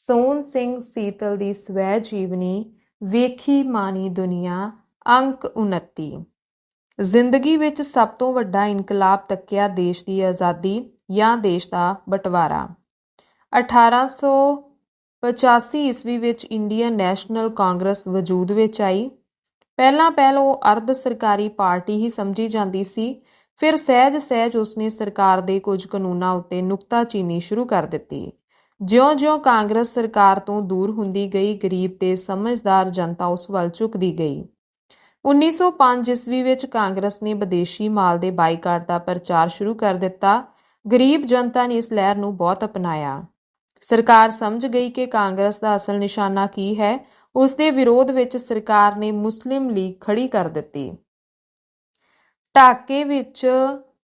ਸੋਹਣ ਸਿੰਘ ਸੀਤਲ ਦੀ ਸਵੈ ਜੀਵਨੀ, ਵੇਖੀ ਮਾਣੀ ਦੁਨੀਆ, ਅੰਕ 29 ਜ਼ਿੰਦਗੀ ਵਿੱਚ ਸਭ ਤੋਂ ਵੱਡਾ ਇਨਕਲਾਬ ਤੱਕਿਆ ਦੇਸ਼ ਦੀ ਆਜ਼ਾਦੀ ਜਾਂ ਦੇਸ਼ ਦਾ ਬਟਵਾਰਾ। 1885 ਈਸਵੀ ਵਿੱਚ ਇੰਡੀਅਨ ਨੈਸ਼ਨਲ ਕਾਂਗਰਸ ਵਜੂਦ ਵਿੱਚ ਆਈ। ਪਹਿਲਾਂ ਪਹਿਲ ਉਹ ਅਰਧ ਸਰਕਾਰੀ ਪਾਰਟੀ ਹੀ ਸਮਝੀ ਜਾਂਦੀ ਸੀ, ਫਿਰ ਸਹਿਜ ਸਹਿਜ ਉਸਨੇ ਸਰਕਾਰ ਦੇ ਕੁਝ ਕਾਨੂੰਨਾਂ ਉੱਤੇ ਨੁਕਤਾਚੀਨੀ ਸ਼ੁਰੂ ਕਰ ਦਿੱਤੀ। ਜਿਉਂ-ਜਿਉਂ ਕਾਂਗਰਸ ਸਰਕਾਰ ਤੋਂ ਦੂਰ ਹੁੰਦੀ ਗਈ, ਗਰੀਬ ਤੇ ਸਮਝਦਾਰ ਜਨਤਾ ਉਸ ਵੱਲ ਝੁਕਦੀ ਗਈ। 1905 ਈਸਵੀ ਵਿੱਚ ਕਾਂਗਰਸ ਨੇ ਵਿਦੇਸ਼ੀ ਮਾਲ ਦੇ ਬਾਈਕਾਟ ਦਾ ਪ੍ਰਚਾਰ ਸ਼ੁਰੂ ਕਰ ਦਿੱਤਾ। ਗਰੀਬ ਜਨਤਾ ਨੇ ਇਸ ਲਹਿਰ ਨੂੰ ਬਹੁਤ ਅਪਣਾਇਆ। ਸਰਕਾਰ ਸਮਝ ਗਈ ਕਿ ਕਾਂਗਰਸ ਦਾ ਅਸਲ ਨਿਸ਼ਾਨਾ ਕੀ ਹੈ। ਉਸ ਦੇ ਵਿਰੋਧ ਵਿੱਚ ਸਰਕਾਰ ਨੇ ਮੁਸਲਿਮ ਲੀਗ ਖੜੀ ਕਰ ਦਿੱਤੀ। ਢਾਕੇ ਵਿੱਚ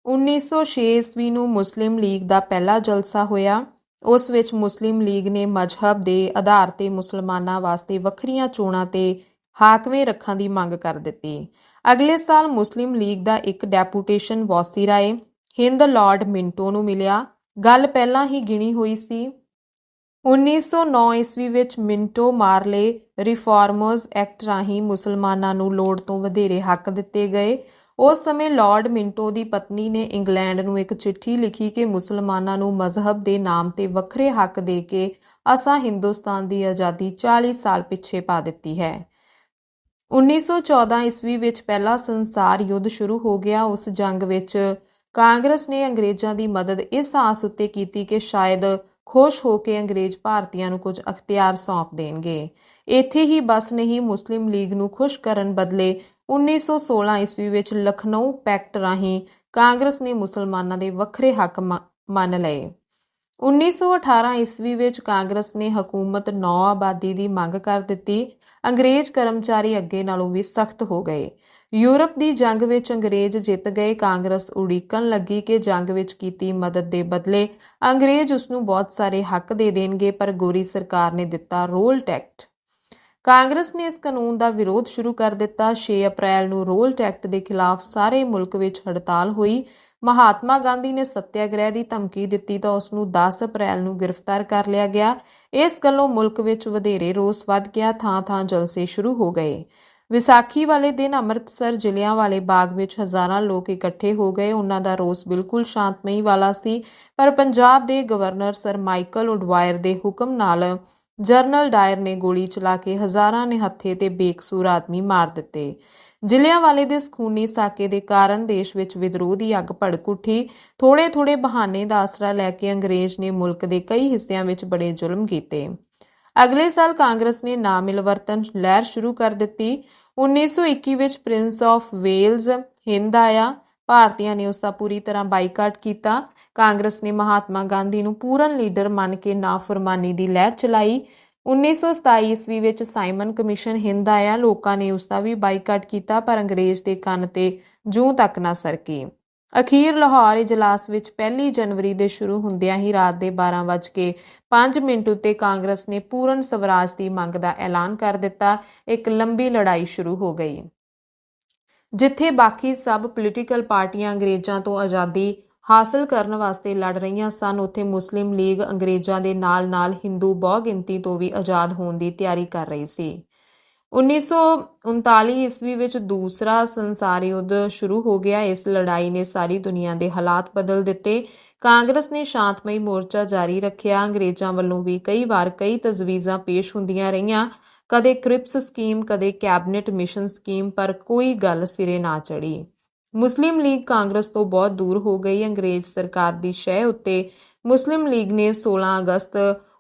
1906 ਈਸਵੀ ਨੂੰ ਮੁਸਲਿਮ ਲੀਗ ਦਾ ਪਹਿਲਾ ਜਲਸਾ ਹੋਇਆ। ਉਸ ਵਿੱਚ ਮੁਸਲਿਮ ਲੀਗ ਨੇ ਮਜ਼ਹਬ ਦੇ ਆਧਾਰ ਤੇ ਮੁਸਲਮਾਨਾਂ ਵਾਸਤੇ ਵੱਖਰੀਆਂ ਚੋਣਾਂ ਤੇ ਹਾਕਮੇ ਰੱਖਣ ਦੀ ਮੰਗ ਕਰ ਦਿੱਤੀ। ਅਗਲੇ ਸਾਲ ਮੁਸਲਿਮ ਲੀਗ ਦਾ ਇੱਕ deputation viceroy Hind Lord Minto ਨੂੰ ਮਿਲਿਆ। ਗੱਲ ਪਹਿਲਾਂ ਹੀ ਗਿਣੀ ਹੋਈ ਸੀ। 1909 ਈਸਵੀ ਵਿੱਚ ਮਿੰਟੋ ਮਾਰਲੇ ਰਿਫਾਰਮਰਜ਼ ਐਕਟ ਰਾਹੀਂ ਮੁਸਲਮਾਨਾਂ ਨੂੰ ਲੋੜ ਤੋਂ ਵਧੇਰੇ ਹੱਕ ਦਿੱਤੇ ਗਏ। ਉਸ ਸਮੇਂ ਲਾਰਡ ਮਿੰਟੋ ਦੀ ਪਤਨੀ ਨੇ ਇੰਗਲੈਂਡ ਨੂੰ ਇੱਕ ਚਿੱਠੀ ਲਿਖੀ ਕਿ ਮੁਸਲਮਾਨਾਂ ਨੂੰ ਮਜ਼ਹਬ ਦੇ ਨਾਮ ਤੇ ਵੱਖਰੇ ਹੱਕ ਦੇ ਕੇ ਅਸਾਂ ਹਿੰਦੁਸਤਾਨ ਦੀ ਆਜ਼ਾਦੀ 40 ਸਾਲ ਪਿੱਛੇ ਪਾ ਦਿੱਤੀ ਹੈ। 1914 ਈਸਵੀ ਵਿੱਚ ਪਹਿਲਾ ਸੰਸਾਰ ਯੁੱਧ ਸ਼ੁਰੂ ਹੋ ਗਿਆ। ਉਸ ਜੰਗ ਵਿੱਚ ਕਾਂਗਰਸ ਨੇ ਅੰਗਰੇਜ਼ਾਂ ਦੀ ਮਦਦ ਇਸ ਆਸ ਉੱਤੇ ਕੀਤੀ ਕਿ ਸ਼ਾਇਦ ਖੁਸ਼ ਹੋ ਕੇ ਅੰਗਰੇਜ਼ ਭਾਰਤੀਆਂ ਨੂੰ ਕੁਝ ਅਖਤਿਆਰ ਸੌਂਪ ਦੇਣਗੇ। ਇੱਥੇ ਹੀ ਬਸ ਨਹੀਂ ਮੁਸਲਿਮ ਲੀਗ ਨੂੰ ਖੁਸ਼ ਕਰਨ ਬਦਲੇ 1916 ਈਸਵੀ ਵਿੱਚ ਲਖਨਊ ਪੈਕਟ ਰਾਹੀਂ ਕਾਂਗਰਸ ਨੇ ਮੁਸਲਮਾਨਾਂ ਦੇ ਵੱਖਰੇ ਹੱਕ ਮੰਨ ਲਏ। 1918 ਈਸਵੀ ਵਿੱਚ ਕਾਂਗਰਸ ਨੇ ਹਕੂਮਤ ਨੌ ਆਬਾਦੀ ਦੀ ਮੰਗ ਕਰ ਦਿੱਤੀ। ਅੰਗਰੇਜ਼ ਕਰਮਚਾਰੀ ਅੱਗੇ ਨਾਲੋਂ ਵੀ ਸਖਤ ਹੋ ਗਏ। ਯੂਰਪ ਦੀ ਜੰਗ ਵਿੱਚ ਅੰਗਰੇਜ਼ ਜਿੱਤ ਗਏ। ਕਾਂਗਰਸ ਉਡੀਕਣ ਲੱਗੀ ਕਿ ਜੰਗ ਵਿੱਚ ਕੀਤੀ ਮਦਦ ਦੇ ਬਦਲੇ ਅੰਗਰੇਜ਼ ਉਸ ਨੂੰ ਬਹੁਤ ਸਾਰੇ ਹੱਕ ਦੇ ਦੇਣਗੇ, ਪਰ ਗੋਰੀ ਸਰਕਾਰ ਨੇ ਦਿੱਤਾ ਰੋਲ ਟੈਕਟ। ਕਾਂਗਰਸ ਨੇ ਇਸ ਕਾਨੂੰਨ ਦਾ ਵਿਰੋਧ ਸ਼ੁਰੂ ਕਰ ਦਿੱਤਾ। 6 ਅਪ੍ਰੈਲ ਨੂੰ ਰੋਲ ਟੈਕਟ ਦੇ ਖਿਲਾਫ ਸਾਰੇ ਮੁਲਕ ਵਿੱਚ ਹੜਤਾਲ ਹੋਈ। ਮਹਾਤਮਾ ਗਾਂਧੀ ਨੇ ਸੱਤਿਆਗ੍ਰਹਿ ਦੀ ਧਮਕੀ ਦਿੱਤੀ ਤਾਂ ਉਸ ਨੂੰ 10 ਅਪ੍ਰੈਲ ਨੂੰ ਗ੍ਰਿਫਤਾਰ ਕਰ ਲਿਆ ਗਿਆ। ਇਸ ਗੱਲੋਂ ਮੁਲਕ ਵਿੱਚ ਵਧੇਰੇ ਰੋਸ ਵੱਧ ਗਿਆ। ਥਾਂ-ਥਾਂ ਜਲਸੇ ਸ਼ੁਰੂ ਹੋ ਗਏ। ਵਿਸਾਖੀ ਵਾਲੇ ਦਿਨ ਅੰਮ੍ਰਿਤਸਰ ਜ਼ਿਲ੍ਹਿਆਂ ਵਾਲੇ ਬਾਗ ਵਿੱਚ ਹਜ਼ਾਰਾਂ ਲੋਕ ਇਕੱਠੇ ਹੋ ਗਏ। ਉਹਨਾਂ ਦਾ ਰੋਸ ਬਿਲਕੁਲ ਸ਼ਾਂਤਮਈ ਵਾਲਾ ਸੀ। ਪਰ ਪੰਜਾਬ ਦੇ ਗਵਰਨਰ ਸਰ ਮਾਈਕਲ ਉਡਵਾਇਰ ਦੇ ਹੁਕਮ ਨਾਲ ਜਰਨਲ ਡਾਇਰ ਨੇ ਗੋਲੀ ਚਲਾ ਕੇ ਹਜ਼ਾਰਾਂ ਨਿਹੱਥੇ ਤੇ ਬੇਕਸੂਰ ਆਦਮੀ ਮਾਰ ਦਿੱਤੇ। ਜ਼ਿਲ੍ਹਿਆਂ ਵਾਲੇ ਦੇ ਸਕੂਨੀ ਸਾਕੇ ਦੇ ਕਾਰਨ ਦੇਸ਼ ਵਿੱਚ ਵਿਦਰੋਹ ਦੀ ਅੱਗ ਭੜਕ ਉੱਠੀ। ਥੋੜੇ-ਥੋੜੇ ਬਹਾਨੇ ਦਾ ਆਸਰਾ ਲੈ ਕੇ ਅੰਗਰੇਜ਼ ਨੇ ਮੁਲਕ ਦੇ ਕਈ ਹਿੱਸਿਆਂ ਵਿੱਚ ਬੜੇ ਜ਼ੁਲਮ ਕੀਤੇ। ਅਗਲੇ ਸਾਲ ਕਾਂਗਰਸ ਨੇ ਨਾ ਮਿਲਵਰਤਨ ਲਹਿਰ ਸ਼ੁਰੂ ਕਰ ਦਿੱਤੀ। 1921 ਵਿੱਚ ਪ੍ਰਿੰਸ ਆਫ ਵੇਲਜ਼, ਹਿੰਦ ਆਇਆ। ਭਾਰਤੀਆਂ ਨੇ ਉਸ ਦਾ ਪੂਰੀ ਤਰ੍ਹਾਂ ਬਾਈਕਾਟ ਕੀਤਾ। ਕਾਂਗਰਸ ਨੇ ਮਹਾਤਮਾ ਗਾਂਧੀ ਨੂੰ ਪੂਰਨ ਲੀਡਰ ਮੰਨ ਕੇ ਨਾਫਰਮਾਨੀ ਦੀ ਲਹਿਰ ਚਲਾਈ। 1927 ਈਸਵੀ ਵਿੱਚ ਸਾਈਮਨ ਕਮਿਸ਼ਨ ਹਿੰਦ ਆਇਆ। ਲੋਕਾਂ ਨੇ ਉਸ ਦਾ ਵੀ ਬਾਈਕਾਟ ਕੀਤਾ, ਪਰ ਅੰਗਰੇਜ਼ ਦੇ ਕੰਨ ਤੇ ਜੂੰ ਤੱਕ ਨਾ ਸਰਕੀ। ਅਖੀਰ ਲਾਹੌਰ ਇਜਲਾਸ ਵਿੱਚ 1 ਜਨਵਰੀ ਦੇ ਸ਼ੁਰੂ ਹੁੰਦਿਆਂ ਹੀ ਰਾਤ ਦੇ 12:05 ਮਿੰਟ ਉੱਤੇ ਕਾਂਗਰਸ ਨੇ ਪੂਰਨ ਸਵਰਾਜ ਦੀ ਮੰਗ ਦਾ ਐਲਾਨ ਕਰ ਦਿੱਤਾ। ਇੱਕ ਲੰਬੀ ਲੜਾਈ ਸ਼ੁਰੂ ਹੋ ਗਈ। ਜਿੱਥੇ ਬਾਕੀ ਸਭ ਪੋਲੀਟੀਕਲ ਪਾਰਟੀਆਂ ਅੰਗਰੇਜ਼ਾਂ ਤੋਂ ਆਜ਼ਾਦੀ ਹਾਸਲ ਕਰਨ ਵਾਸਤੇ ਲੜ ਰਹੀਆਂ ਸਨ, ਉੱਥੇ ਮੁਸਲਿਮ ਲੀਗ ਅੰਗਰੇਜ਼ਾਂ ਦੇ ਨਾਲ-ਨਾਲ ਹਿੰਦੂ ਬਹੁ ਗਿਣਤੀ ਤੋਂ ਵੀ ਆਜ਼ਾਦ ਹੋਣ ਦੀ ਤਿਆਰੀ ਕਰ ਰਹੀ ਸੀ। 1939 ਈਸਵੀ ਵਿੱਚ ਦੂਸਰਾ ਸੰਸਾਰ ਯੁੱਧ ਸ਼ੁਰੂ ਹੋ ਗਿਆ। ਇਸ ਲੜਾਈ ਨੇ ਸਾਰੀ ਦੁਨੀਆ ਦੇ ਹਾਲਾਤ ਬਦਲ ਦਿੱਤੇ। ਕਾਂਗਰਸ ਨੇ ਸ਼ਾਂਤਮਈ ਮੋਰਚਾ ਜਾਰੀ ਰੱਖਿਆ। ਅੰਗਰੇਜ਼ਾਂ ਵੱਲੋਂ ਵੀ ਕਈ ਵਾਰ ਕਈ ਤਜਵੀਜ਼ਾਂ ਪੇਸ਼ ਹੁੰਦੀਆਂ ਰਹੀਆਂ। ਕਦੇ ਕ੍ਰਿਪਸ ਸਕੀਮ, ਕਦੇ ਕੈਬਨਿਟ ਮਿਸ਼ਨ ਸਕੀਮ, ਪਰ ਕੋਈ ਗੱਲ ਸਿਰੇ ਨਾ ਚੜੀ ਮੁਸਲਿਮ ਲੀਗ ਕਾਂਗਰਸ ਤੋਂ ਬਹੁਤ ਦੂਰ ਹੋ ਗਈ। ਅੰਗਰੇਜ਼ ਸਰਕਾਰ ਦੀ ਸ਼ਹਿ ਉੱਤੇ ਮੁਸਲਿਮ ਲੀਗ ਨੇ 16 ਅਗਸਤ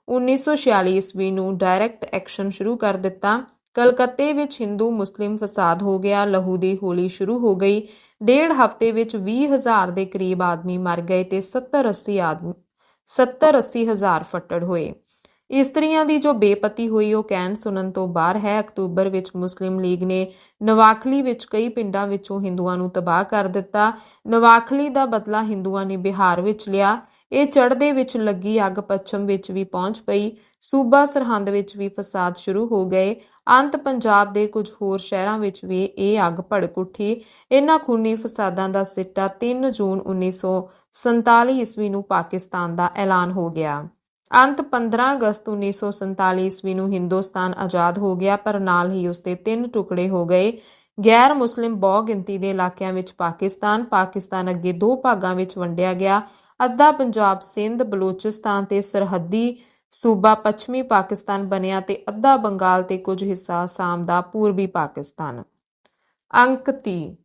1946 ਈਸਵੀ ਨੂੰ ਡਾਇਰੈਕਟ ਐਕਸ਼ਨ ਸ਼ੁਰੂ ਕਰ ਦਿੱਤਾ। ਕਲਕੱਤੇ ਵਿੱਚ ਹਿੰਦੂ ਮੁਸਲਿਮ ਫਸਾਦ ਹੋ ਗਿਆ। ਲਹੂ ਦੀ ਹੋਲੀ ਸ਼ੁਰੂ ਹੋ ਗਈ। ਡੇਢ ਹਫ਼ਤੇ ਵਿੱਚ 20000 ਦੇ ਕਰੀਬ ਆਦਮੀ ਮਰ ਗਏ ਤੇ 70 80 ਆਦਮੀ 70 80 ਹਜ਼ਾਰ ਫੱਟੜ ਹੋਏ। ਇਸਤਰੀਆਂ ਦੀ ਜੋ ਬੇਪਤੀ ਹੋਈ ਉਹ ਕਹਿਣ ਸੁਣਨ ਤੋਂ ਬਾਹਰ ਹੈ। ਅਕਤੂਬਰ ਵਿੱਚ ਮੁਸਲਿਮ ਲੀਗ ਨੇ ਨਵਾਖਲੀ ਵਿੱਚ ਕਈ ਪਿੰਡਾਂ ਵਿੱਚੋਂ ਹਿੰਦੂਆਂ ਨੂੰ ਤਬਾਹ ਕਰ ਦਿੱਤਾ। ਨਵਾਖਲੀ ਦਾ ਬਦਲਾ ਹਿੰਦੂਆਂ ਨੇ ਬਿਹਾਰ ਵਿੱਚ ਲਿਆ। ਇਹ ਚੜ੍ਹਦੇ ਵਿੱਚ ਲੱਗੀ ਅੱਗ ਪੱਛਮ ਵਿੱਚ ਵੀ ਪਹੁੰਚ ਪਈ। ਸੂਬਾ ਸਰਹੰਦ ਵਿੱਚ ਵੀ ਫਸਾਦ ਸ਼ੁਰੂ ਹੋ ਗਏ। ਅੰਤ ਪੰਜਾਬ ਦੇ ਕੁਝ ਹੋਰ ਸ਼ਹਿਰਾਂ ਵਿੱਚ ਵੀ ਇਹ ਅੱਗ ਭੜਕ ਉੱਠੀ। ਇਹਨਾਂ ਖੂਨੀ ਫਸਾਦਾਂ ਦਾ ਸਿੱਟਾ 3 ਜੂਨ 1947 ਈਸਵੀ ਨੂੰ ਪਾਕਿਸਤਾਨ ਦਾ ਐਲਾਨ ਹੋ ਗਿਆ। ਅੰਤ 15 ਅਗਸਤ 1947 ਈਸਵੀ ਨੂੰ ਹਿੰਦੁਸਤਾਨ ਆਜ਼ਾਦ ਹੋ ਗਿਆ, ਪਰ ਨਾਲ ਹੀ ਉਸ ਦੇ ਤਿੰਨ ਟੁਕੜੇ ਹੋ ਗਏ। ਗੈਰ ਮੁਸਲਿਮ ਬਹੁ ਗਿਣਤੀ ਦੇ ਇਲਾਕਿਆਂ ਵਿੱਚ ਪਾਕਿਸਤਾਨ ਪਾਕਿਸਤਾਨ ਅੱਗੇ ਦੋ ਭਾਗਾਂ ਵਿੱਚ ਵੰਡਿਆ ਗਿਆ। ਅੱਧਾ ਪੰਜਾਬ ਸਿੰਧ, ਬਲੂਚਿਸਤਾਨ ਤੇ ਸਰਹੱਦੀ ਸੂਬਾ ਪੱਛਮੀ ਪਾਕਿਸਤਾਨ ਬਣਿਆ ਤੇ ਅੱਧਾ ਬੰਗਾਲ ਤੇ ਕੁਝ ਹਿੱਸਾ ਆਸਾਮ ਦਾ ਪੂਰਬੀ ਪਾਕਿਸਤਾਨ। ਅੰਕ 30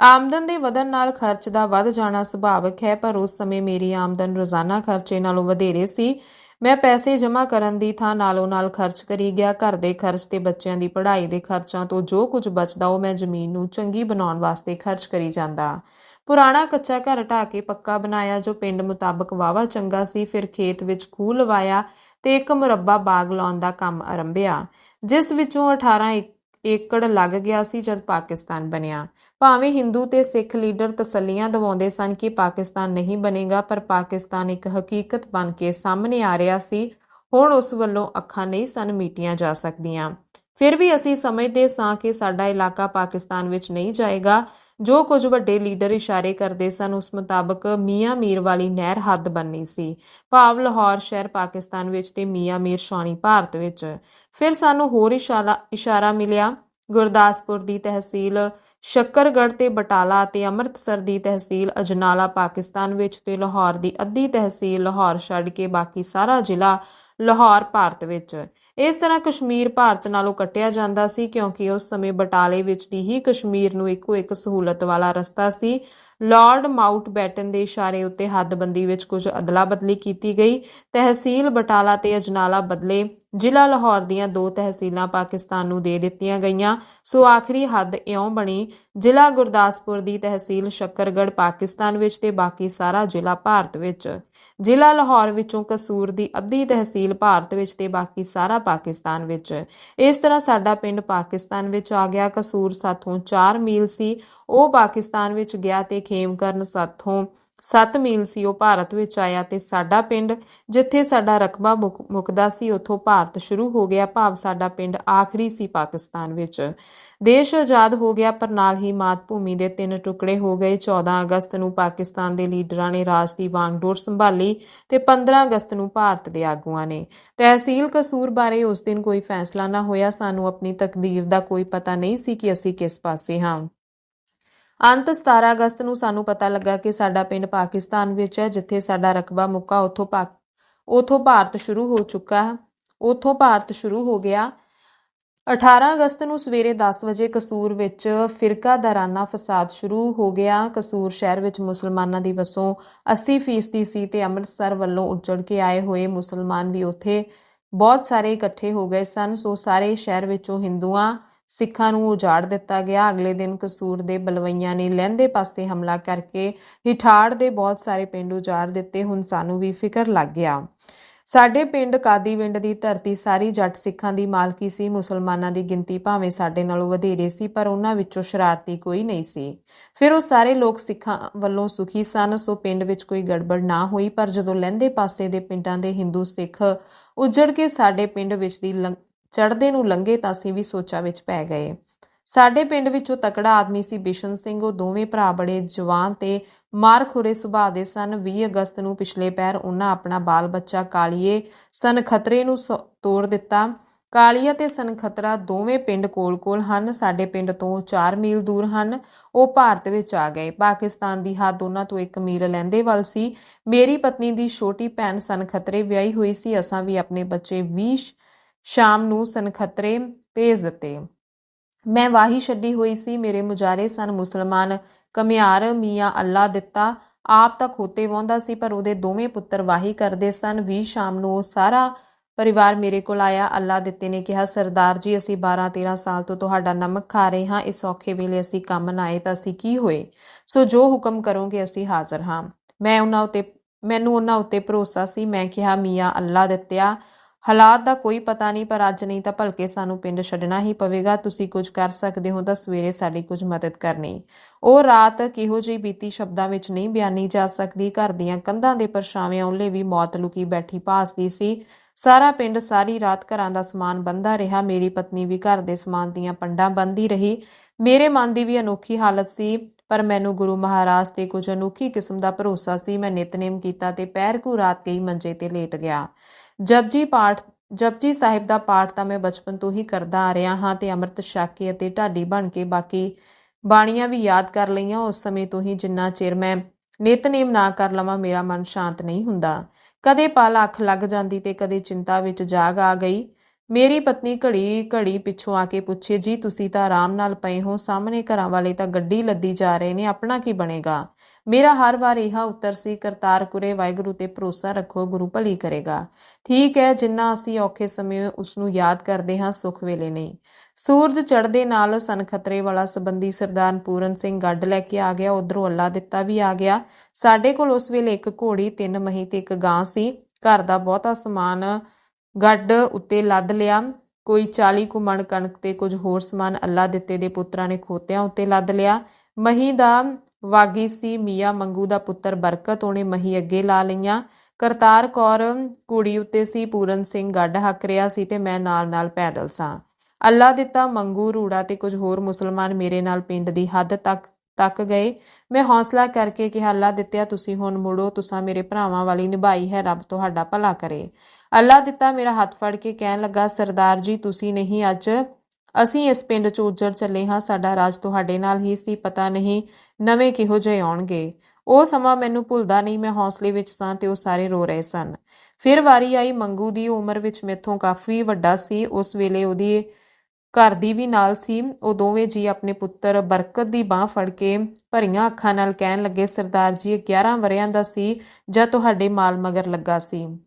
ਆਮਦਨ ਦੇ ਵਧਣ ਨਾਲ ਖਰਚ ਦਾ ਵੱਧ ਜਾਣਾ ਸੁਭਾਵਿਕ ਹੈ, ਪਰ ਉਸ ਸਮੇਂ ਮੇਰੀ ਆਮਦਨ ਰੋਜ਼ਾਨਾ ਖਰਚੇ ਨਾਲੋਂ ਵਧੇਰੇ ਸੀ। ਮੈਂ ਪੈਸੇ ਜਮ੍ਹਾਂ ਕਰਨ ਦੀ ਥਾਂ ਨਾਲੋਂ ਨਾਲ ਖਰਚ ਕਰੀ ਗਿਆ। ਘਰ ਦੇ ਖਰਚ ਤੇ ਬੱਚਿਆਂ ਦੀ ਪੜ੍ਹਾਈ ਦੇ ਖਰਚਾਂ ਤੋਂ ਜੋ ਕੁਝ ਬਚਦਾ, ਉਹ ਮੈਂ ਜ਼ਮੀਨ ਨੂੰ ਚੰਗੀ ਬਣਾਉਣ ਵਾਸਤੇ ਖਰਚ ਕਰੀ ਜਾਂਦਾ। ਪੁਰਾਣਾ ਕੱਚਾ ਘਰ ਢਾ ਕੇ ਪੱਕਾ ਬਣਾਇਆ, ਜੋ ਪਿੰਡ ਮੁਤਾਬਕ ਵਾਵਾ ਚੰਗਾ ਸੀ, ਫਿਰ ਖੇਤ ਵਿੱਚ ਖੂਹ ਲਵਾਇਆ ਤੇ ਇੱਕ ਮੁਰੱਬਾ ਬਾਗ ਲਾਉਣ ਦਾ ਕੰਮ ਆਰੰਭਿਆ, ਜਿਸ ਵਿੱਚੋਂ 18 ਏਕ- ਏਕੜ ਲੱਗ ਗਿਆ ਸੀ ਜਦ ਪਾਕਿਸਤਾਨ ਬਣਿਆ। ਭਾਵੇਂ ਹਿੰਦੂ ਤੇ ਸਿੱਖ ਲੀਡਰ ਤਸੱਲੀਆਂ ਦਿਵਾਉਂਦੇ ਸਨ ਕਿ ਪਾਕਿਸਤਾਨ ਨਹੀਂ ਬਣੇਗਾ, ਪਰ ਪਾਕਿਸਤਾਨ ਇੱਕ ਹਕੀਕਤ ਬਣ ਕੇ ਸਾਹਮਣੇ ਆ ਰਿਹਾ ਸੀ। ਹੁਣ ਉਸ ਵੱਲੋਂ ਅੱਖਾਂ ਨਹੀਂ ਸਨ ਮੀਟੀਆਂ ਜਾ ਸਕਦੀਆਂ। ਫਿਰ ਵੀ ਅਸੀਂ ਸਮਝਦੇ ਸਾਂ ਕਿ ਸਾਡਾ ਇਲਾਕਾ ਪਾਕਿਸਤਾਨ ਵਿੱਚ ਨਹੀਂ ਜਾਏਗਾ। ਜੋ ਕੁਝ ਵੱਡੇ ਲੀਡਰ ਇਸ਼ਾਰੇ ਕਰਦੇ ਸਨ, ਉਸ ਮੁਤਾਬਕ ਮੀਆਂ ਮੀਰ ਵਾਲੀ ਨਹਿਰ ਹੱਦ ਬੰਨੀ ਸੀ। ਭਾਵ ਲਾਹੌਰ ਸ਼ਹਿਰ ਪਾਕਿਸਤਾਨ ਵਿੱਚ ਤੇ ਮੀਆਂ ਮੀਰ ਸ਼ਾਨੀ ਭਾਰਤ ਵਿੱਚ। ਫਿਰ ਸਾਨੂੰ ਹੋਰ ਇਸ਼ਾਰਾ ਇਸ਼ਾਰਾ ਮਿਲਿਆ। ਗੁਰਦਾਸਪੁਰ ਦੀ ਤਹਿਸੀਲ ਸ਼ੱਕਰਗੜ੍ਹ ਤੇ ਬਟਾਲਾ ਅਤੇ ਅੰਮ੍ਰਿਤਸਰ ਦੀ ਤਹਿਸੀਲ ਅਜਨਾਲਾ, ਪਾਕਿਸਤਾਨ ਵਿੱਚ ਤੇ ਲਾਹੌਰ ਦੀ ਅੱਧੀ ਤਹਿਸੀਲ ਲਾਹੌਰ ਛੱਡ ਕੇ ਬਾਕੀ ਸਾਰਾ ਜ਼ਿਲ੍ਹਾ ਲਾਹੌਰ, ਭਾਰਤ ਵਿੱਚ। ਇਸ ਤਰ੍ਹਾਂ ਕਸ਼ਮੀਰ ਭਾਰਤ ਨਾਲੋਂ ਕੱਟਿਆ ਜਾਂਦਾ ਸੀ ਕਿਉਂਕਿ ਉਸ ਸਮੇਂ ਬਟਾਲੇ ਵਿੱਚ ਦੀ ਹੀ ਕਸ਼ਮੀਰ ਨੂੰ ਇੱਕੋ ਇੱਕ ਸਹੂਲਤ ਵਾਲਾ ਰਸਤਾ ਸੀ। ਲਾਰਡ ਮਾਊਂਟ ਬੈਟਨ ਦੇ ਇਸ਼ਾਰੇ ਉੱਤੇ ਹੱਦਬੰਦੀ ਵਿੱਚ ਕੁਝ ਅਦਲਾ ਬਦਲੀ ਕੀਤੀ ਗਈ। ਤਹਿਸੀਲ ਬਟਾਲਾ ਤੇ ਅਜਨਾਲਾ ਬਦਲੇ ਜ਼ਿਲ੍ਹਾ ਲਾਹੌਰ ਦੀਆਂ ਦੋ ਤਹਿਸੀਲਾਂ ਪਾਕਿਸਤਾਨ ਨੂੰ ਦੇ ਦਿੱਤੀਆਂ ਗਈਆਂ। ਸੋ ਆਖਰੀ ਹੱਦ ਇਉਂ ਬਣੀ, ਜ਼ਿਲ੍ਹਾ ਗੁਰਦਾਸਪੁਰ ਦੀ ਤਹਿਸੀਲ ਸ਼ੱਕਰਗੜ੍ਹ, ਪਾਕਿਸਤਾਨ ਵਿੱਚ ਤੇ ਬਾਕੀ ਸਾਰਾ ਜ਼ਿਲ੍ਹਾ ਭਾਰਤ ਵਿੱਚ। ਜ਼ਿਲ੍ਹਾ ਲਾਹੌਰ ਵਿੱਚੋਂ ਕਸੂਰ ਦੀ ਅੱਧੀ ਤਹਿਸੀਲ ਭਾਰਤ ਵਿੱਚ ਤੇ ਬਾਕੀ ਸਾਰਾ ਪਾਕਿਸਤਾਨ ਵਿੱਚ। ਇਸ ਤਰ੍ਹਾਂ ਸਾਡਾ ਪਿੰਡ ਪਾਕਿਸਤਾਨ ਵਿੱਚ ਆ ਗਿਆ। ਕਸੂਰ ਸਾਥੋਂ 4 ਮੀਲ ਸੀ। ਉਹ ਪਾਕਿਸਤਾਨ ਵਿੱਚ ਗਿਆ ਤੇ ਖੇਮਕਰਨ ਸਾਥੋਂ 7 ਮੀਲ ਸੀ ਉਹ ਭਾਰਤ ਵਿੱਚ ਆਇਆ ਤੇ ਸਾਡਾ ਪਿੰਡ, ਜਿੱਥੇ ਸਾਡਾ ਰਕਬਾ ਮੁੱਕ- ਮੁੱਕਦਾ ਸੀ, ਉੱਥੋਂ ਭਾਰਤ ਸ਼ੁਰੂ ਹੋ ਗਿਆ ਭਾਵ ਸਾਡਾ ਪਿੰਡ ਆਖਰੀ ਸੀ ਪਾਕਿਸਤਾਨ ਵਿੱਚ। ਦੇਸ਼ ਆਜ਼ਾਦ ਹੋ ਗਿਆ ਪਰ ਨਾਲ ਹੀ ਮਾਤ ਭੂਮੀ ਦੇ ਤਿੰਨ ਟੁਕੜੇ ਹੋ ਗਏ। 14 ਅਗਸਤ ਨੂੰ ਪਾਕਿਸਤਾਨ ਦੇ ਲੀਡਰਾਂ ਨੇ ਰਾਜ ਦੀ ਵਾਂਗਡੋਰ ਸੰਭਾਲੀ ਤੇ 15 ਅਗਸਤ ਨੂੰ ਭਾਰਤ ਦੇ ਆਗੂਆਂ ਨੇ। ਤਹਿਸੀਲ ਕਸੂਰ ਬਾਰੇ ਉਸ ਦਿਨ ਕੋਈ ਫੈਸਲਾ ਨਾ ਹੋਇਆ। ਸਾਨੂੰ ਆਪਣੀ ਤਕਦੀਰ ਦਾ ਕੋਈ ਪਤਾ ਨਹੀਂ ਸੀ ਕਿ ਅਸੀਂ ਕਿਸ ਪਾਸੇ ਹਾਂ। ਅੰਤ 17 ਅਗਸਤ ਨੂੰ ਸਾਨੂੰ ਪਤਾ ਲੱਗਾ ਕਿ ਸਾਡਾ ਪਿੰਡ ਪਾਕਿਸਤਾਨ ਵਿੱਚ ਹੈ, ਜਿੱਥੇ ਸਾਡਾ ਰਕਬਾ ਮੁੱਕਾ, ਉਥੋਂ ਪਾਕ ਉਥੋਂ ਭਾਰਤ ਸ਼ੁਰੂ ਹੋ ਚੁੱਕਾ ਹੈ। ਉਥੋਂ ਭਾਰਤ ਸ਼ੁਰੂ ਹੋ ਗਿਆ। 18 ਅਗਸਤ ਨੂੰ ਸਵੇਰੇ 10 ਵਜੇ ਕਸੂਰ ਵਿੱਚ ਫਿਰਕਾ ਦਰਾਨਾ ਫਸਾਦ ਸ਼ੁਰੂ ਹੋ ਗਿਆ। ਕਸੂਰ ਸ਼ਹਿਰ ਵਿੱਚ ਮੁਸਲਮਾਨਾਂ ਦੀ ਵਸੋਂ 80% ਸੀ ਤੇ ਅੰਮ੍ਰਿਤਸਰ ਵੱਲੋਂ ਉੱਜੜ ਕੇ ਆਏ ਹੋਏ ਮੁਸਲਮਾਨ ਵੀ ਉੱਥੇ ਬਹੁਤ ਸਾਰੇ ਇਕੱਠੇ ਹੋ ਗਏ ਸਨ। ਸੋ ਸਾਰੇ ਸ਼ਹਿਰ ਵਿੱਚੋਂ ਹਿੰਦੂਆਂ ਸਿੱਖਾਂ ਨੂੰ ਉਜਾੜ ਦਿੱਤਾ ਗਿਆ। ਅਗਲੇ ਦਿਨ ਕਸੂਰ ਦੇ ਬਲਵਈਆਂ ਨੇ ਲਹਿੰਦੇ ਪਾਸੇ ਹਮਲਾ ਕਰਕੇ ਹਿਠਾੜ ਦੇ ਬਹੁਤ ਸਾਰੇ ਪਿੰਡ ਉਜਾੜ ਦਿੱਤੇ। ਹੁਣ ਸਾਨੂੰ ਵੀ ਫਿਕਰ ਲੱਗ ਗਿਆ। ਸਾਡੇ ਪਿੰਡ ਕਾਦੀਵਿੰਡ ਦੀ ਧਰਤੀ ਸਾਰੀ ਜੱਟ ਸਿੱਖਾਂ ਦੀ ਮਾਲਕੀ ਸੀ। ਮੁਸਲਮਾਨਾਂ ਦੀ ਗਿਣਤੀ ਭਾਵੇਂ ਸਾਡੇ ਨਾਲੋਂ ਵਧੇਰੇ ਸੀ, ਪਰ ਉਹਨਾਂ ਵਿੱਚੋਂ ਸ਼ਰਾਰਤੀ ਕੋਈ ਨਹੀਂ ਸੀ। ਫਿਰ ਉਹ ਸਾਰੇ ਲੋਕ ਸਿੱਖਾਂ ਵੱਲੋਂ ਸੁਖੀ ਸਨ। ਸੋ ਪਿੰਡ ਵਿੱਚ ਕੋਈ ਗੜਬੜ ਨਾ ਹੋਈ, ਪਰ ਜਦੋਂ ਲਹਿੰਦੇ ਪਾਸੇ ਦੇ ਪਿੰਡਾਂ ਦੇ ਹਿੰਦੂ ਸਿੱਖ ਉੱਜੜ ਕੇ ਸਾਡੇ ਪਿੰਡ ਵਿੱਚ ਦੀ ਚੜਦੇ ਨੂੰ ਲੰਘੇ ਤਾਂ ਅਸੀਂ ਵੀ ਸੋਚਾਂ ਵਿੱਚ ਪੈ ਗਏ। ਸਾਡੇ ਪਿੰਡ ਵਿੱਚੋਂ ਤਕੜਾ ਆਦਮੀ ਸੀ ਬਿਸ਼ਨ ਸਿੰਘ, ਉਹ ਦੋਵੇਂ ਭਰਾ ਬੜੇ ਜਵਾਨ ਤੇ ਮਾਰ ਖੁਰੇ ਸੁਭਾਅ ਦੇ ਸਨ। 20 ਅਗਸਤ ਨੂੰ ਪਿਛਲੇ ਪੈਰ ਉਹਨਾਂ ਆਪਣਾ ਬਾਲ ਬੱਚਾ ਕਾਲੀਏ ਸਨ ਖਤਰੇ ਨੂੰ ਸ- ਤੋੜ ਦਿੱਤਾ। ਕਾਲੀਆ ਤੇ ਸਨਖਤਰਾ ਦੋਵੇਂ ਪਿੰਡ ਕੋਲ-ਕੋਲ ਹਨ। ਸਾਡੇ ਪਿੰਡ ਤੋਂ 4 ਮੀਲ ਦੂਰ ਹਨ। ਉਹ ਭਾਰਤ ਵਿੱਚ ਆ ਗਏ। ਪਾਕਿਸਤਾਨ ਦੀ ਹੱਦ ਉਹਨਾਂ ਤੋਂ 1 ਮੀਲ ਲੈਂਦੇ ਵੱਲ ਸੀ। ਮੇਰੀ ਪਤਨੀ ਦੀ ਛੋਟੀ ਭੈਣ ਸਨਖਤਰੇ ਵਿਆਹੀ ਹੋਈ ਸੀ। ਅਸਾਂ ਵੀ ਆਪਣੇ ਬੱਚੇ 20 ਸ਼ਾਮ ਨੂੰ ਸਨਖਤਰੇ ਭੇਜ ਦਿੱਤੇ। ਮੈਂ ਵਾਹੀ ਛੱਡੀ ਹੋਈ ਸੀ, ਮੇਰੇ ਮੁਜਾਰੇ ਸਨ ਮੁਸਲਮਾਨ ਕਮਿਆਰ ਮੀਆਂ ਅੱਲਾ ਦਿੱਤਾ। ਆਪ ਤਾਂ ਖੋਤੇ ਵਾਹੁੰਦਾ ਸੀ, ਪਰ ਉਹਦੇ ਦੋਵੇਂ ਪੁੱਤਰ ਵਾਹੀ ਕਰਦੇ ਸਨ। ਵੀ ਸ਼ਾਮ ਨੂੰ ਉਹ ਸਾਰਾ ਪਰਿਵਾਰ ਮੇਰੇ ਕੋਲ ਆਇਆ। ਅੱਲਾ ਦਿੱਤੇ ਨੇ ਕਿਹਾ, ਸਰਦਾਰ ਜੀ, ਅਸੀਂ 12 13 ਸਾਲ ਤੋਂ ਤੁਹਾਡਾ ਨਮਕ ਖਾ ਰਹੇ ਹਾਂ। ਇਸ ਔਖੇ ਵੇਲੇ ਅਸੀਂ ਕੰਮ ਨਾ ਆਏ ਤਾਂ ਅਸੀਂ ਕੀ ਹੋਏ? ਸੋ ਜੋ ਹੁਕਮ ਕਰੋਗੇ, ਅਸੀਂ ਹਾਜ਼ਰ ਹਾਂ। ਮੈਂ ਉਹਨਾਂ ਉਤੇ, ਮੈਨੂੰ ਉਹਨਾਂ ਉੱਤੇ ਭਰੋਸਾ ਸੀ। ਮੈਂ ਕਿਹਾ, ਮੀਆਂ ਅੱਲਾ ਦਿੱਤਿਆ ਹਾਲਾਤ ਦਾ ਕੋਈ ਪਤਾ ਨਹੀਂ, ਪਰ ਅੱਜ ਨਹੀਂ ਤਾਂ ਭਲਕੇ ਸਾਨੂੰ ਪਿੰਡ ਛੱਡਣਾ ਹੀ ਪਵੇਗਾ। ਤੁਸੀਂ ਕੁਝ ਕਰ ਸਕਦੇ ਹੋ ਤਾਂ ਸਵੇਰੇ ਸਾਡੀ ਕੁਝ ਮਦਦ ਕਰਨੀ। ਉਹ ਰਾਤ ਕਿਹੋ ਜਿਹੀ ਬੀਤੀ ਸ਼ਬਦਾਂ ਵਿੱਚ ਨਹੀਂ ਬਿਆਨੀ ਜਾ ਸਕਦੀ। ਘਰ ਦੀਆਂ ਕੰਧਾਂ ਦੇ ਪਰਛਾਵੇਂ ਉਹਲੇ ਵੀ ਮੌਤ ਲੁਕੀ ਬੈਠੀ ਭਾਸਦੀ ਸੀ। ਸਾਰਾ ਪਿੰਡ ਸਾਰੀ ਰਾਤ ਘਰਾਂ ਦਾ ਸਮਾਨ ਬੰਦਾ ਰਿਹਾ। ਮੇਰੀ ਪਤਨੀ ਵੀ ਘਰ ਦੇ ਸਮਾਨ ਦੀਆਂ ਪੰਡਾਂ ਬੰਦੀ ਰਹੀ। ਮੇਰੇ ਮਨ ਦੀ ਵੀ ਅਨੋਖੀ ਹਾਲਤ ਸੀ, ਪਰ ਮੈਨੂੰ ਗੁਰੂ ਮਹਾਰਾਜ ਤੇ ਕੁਝ ਅਨੋਖੀ ਕਿਸਮ ਦਾ ਭਰੋਸਾ ਸੀ। ਮੈਂ ਨਿਤਨੇਮ ਕੀਤਾ ਤੇ ਪੈਰ ਕੂ ਰਾਤ ਗਈ ਮੰਜੇ ਤੇ ਲੇਟ ਗਿਆ। ਜਪਜੀ ਪਾਠ ਜਪਜੀ ਸਾਹਿਬ ਦਾ ਪਾਠ ਤਾਂ ਮੈਂ ਬਚਪਨ ਤੋਂ ਹੀ ਕਰਦਾ ਆ ਰਿਹਾ ਹਾਂ ਤੇ ਅੰਮ੍ਰਿਤ ਛਕ ਕੇ ਅਤੇ ਢਾਡੀ ਬਣ ਕੇ ਬਾਕੀ ਬਾਣੀਆਂ ਵੀ ਯਾਦ ਕਰ ਲਈਆਂ। ਉਸ ਸਮੇਂ ਤੋਂ ਹੀ ਜਿੰਨਾ ਚਿਰ ਮੈਂ ਨਿਤਨੇਮ ਨਾ ਕਰ ਲਵਾਂ, ਮੇਰਾ ਮਨ ਸ਼ਾਂਤ ਨਹੀਂ ਹੁੰਦਾ। ਕਦੇ ਪਲ ਅੱਖ ਲੱਗ ਜਾਂਦੀ ਤੇ ਕਦੇ ਚਿੰਤਾ ਵਿੱਚ ਜਾਗ ਆ ਗਈ। ਮੇਰੀ ਪਤਨੀ ਘੜੀ ਘੜੀ ਪਿੱਛੋਂ ਆ ਕੇ ਪੁੱਛੇ, ਜੀ, ਤੁਸੀਂ ਤਾਂ ਆਰਾਮ ਨਾਲ ਪਏ ਹੋ, ਸਾਹਮਣੇ ਘਰਾਂ ਵਾਲੇ ਤਾਂ ਗੱਡੀ ਲੱਦੀ ਜਾ ਰਹੇ ਨੇ, ਆਪਣਾ ਕੀ ਬਣੇਗਾ? ਮੇਰਾ ਹਰ ਵਾਰ ਇਹ ਉੱਤਰ ਸੀ ਕਰਤਾਰ ਕੁਰੇ ਵਾਹਿਗੁਰੂ ਤੇ ਭਰੋਸਾ ਰੱਖੋ, ਗੁਰੂ ਭਲੀ ਕਰੇਗਾ। ਠੀਕ ਹੈ, ਜਿੰਨਾ ਅਸੀਂ ਔਖੇ ਸਮੇਂ ਉਸ ਨੂੰ ਯਾਦ ਕਰਦੇ ਹਾਂ, ਸੁੱਖ ਵੇਲੇ ਨਹੀਂ। ਸੂਰਜ ਚੜ੍ਹਦੇ ਨਾਲ ਸਨ ਖਤਰੇ ਵਾਲਾ ਸੰਬੰਧੀ ਸਰਦਾਰ ਪੂਰਨ ਸਿੰਘ ਗੱਡ ਲੈ ਕੇ ਆ ਗਿਆ, ਉਧਰੋਂ ਅੱਲਾ ਦਿੱਤਾ ਵੀ ਆ ਗਿਆ। ਸਾਡੇ ਕੋਲ ਉਸ ਵੇਲੇ ਇੱਕ ਘੋੜੀ, ਤਿੰਨ ਮਹੀ ਤੇ ਇੱਕ ਗਾਂ ਸੀ। ਘਰ ਦਾ ਬਹੁਤਾ ਸਮਾਨ ਗੱਡ ਉੱਤੇ ਲੱਦ ਲਿਆ। ਕੋਈ 40 ਕੁ ਮਣ ਕਣਕ ਤੇ ਕੁਝ ਹੋਰ ਸਮਾਨ ਅੱਲਾ ਦਿੱਤੇ ਦੇ ਪੁੱਤਰਾਂ ਨੇ ਖੋਤਿਆਂ ਉੱਤੇ ਲੱਦ ਲਿਆ। ਮਹੀ ਦਾ ਵਾਗੀ ਸੀ ਮੀਆਂ ਮੰਗੂ ਦਾ ਪੁੱਤਰ ਬਰਕਤ, ਉਹਨੇ ਮਹੀਂ ਅੱਗੇ ਲਾ ਲਈਆਂ। ਕਰਤਾਰ ਕੌਰ ਕੁੜੀ ਉੱਤੇ ਸੀ, ਪੂਰਨ ਸਿੰਘ ਗੱਡ ਹੱਕ ਰਿਆ ਸੀ ਤੇ ਮੈਂ ਨਾਲ ਨਾਲ ਪੈਦਲ ਸਾਂ। ਅੱਲਾ ਦਿੱਤਾ ਮੰਗੂ ਰੂੜਾ ਤੇ ਕੁਝ ਹੋਰ ਮੁਸਲਮਾਨ ਮੇਰੇ ਨਾਲ ਪਿੰਡ ਦੀ ਹੱਦ ਤੱਕ ਤੱਕ ਗਏ। ਮੈਂ ਹੌਸਲਾ ਕਰਕੇ ਕਿਹਾ, ਅੱਲਾ ਦਿੱਤਿਆ, ਤੁਸੀਂ ਹੁਣ ਮੁੜੋ, ਤੁਸੀਂ ਮੇਰੇ ਭਰਾਵਾਂ ਵਾਲੀ ਨਿਭਾਈ ਹੈ, ਰੱਬ ਤੁਹਾਡਾ ਭਲਾ ਕਰੇ। ਅੱਲਾ ਦਿੱਤਾ, ਮੇਰਾ ਹੱਥ ਫੜ ਕੇ ਕਹਿਣ ਲੱਗਾ, ਸਰਦਾਰ ਜੀ, ਤੁਸੀਂ ਨਹੀਂ ਅੱਜ, ਅਸੀਂ ਇਸ ਪਿੰਡ ਚ ਉੱਜੜ ਚੱਲੇ ਹਾਂ, ਸਾਡਾ ਰਾਜ ਤੁਹਾਡੇ ਨਾਲ ਹੀ ਸੀ, ਪਤਾ ਨਹੀਂ ਨਵੇਂ ਕਿਹੋ ਜਿਹੇ ਆਉਣਗੇ। ਉਹ ਸਮਾਂ ਮੈਨੂੰ ਭੁੱਲਦਾ ਨਹੀਂ, ਮੈਂ ਹੌਸਲੇ ਵਿੱਚ ਸਾਂ ਤੇ ਉਹ ਸਾਰੇ ਰੋ ਰਹੇ ਸਨ। ਫਿਰ ਵਾਰੀ ਆਈ, ਮੰਗੂ ਦੀ ਉਮਰ ਵਿੱਚ ਮੇਥੋਂ ਕਾਫੀ ਵੱਡਾ ਸੀ, ਉਸ ਵੇਲੇ ਉਹਦੀ ਘਰ ਦੀ ਵੀ ਨਾਲ ਸੀ। ਉਹ ਦੋਵੇਂ ਜੀ ਆਪਣੇ ਪੁੱਤਰ ਬਰਕਤ ਦੀ ਬਾਹ ਫੜ ਕੇ ਭਰੀਆਂ ਅੱਖਾਂ ਨਾਲ ਕਹਿਣ ਲੱਗੇ, ਸਰਦਾਰ ਜੀ, ਇਹ 11 ਵਰਿਆਂ ਦਾ ਸੀ, ਜਦ ਤੁਹਾਡੇ ਮਾਲ ਮਗਰ ਲੱਗਾ ਸੀ।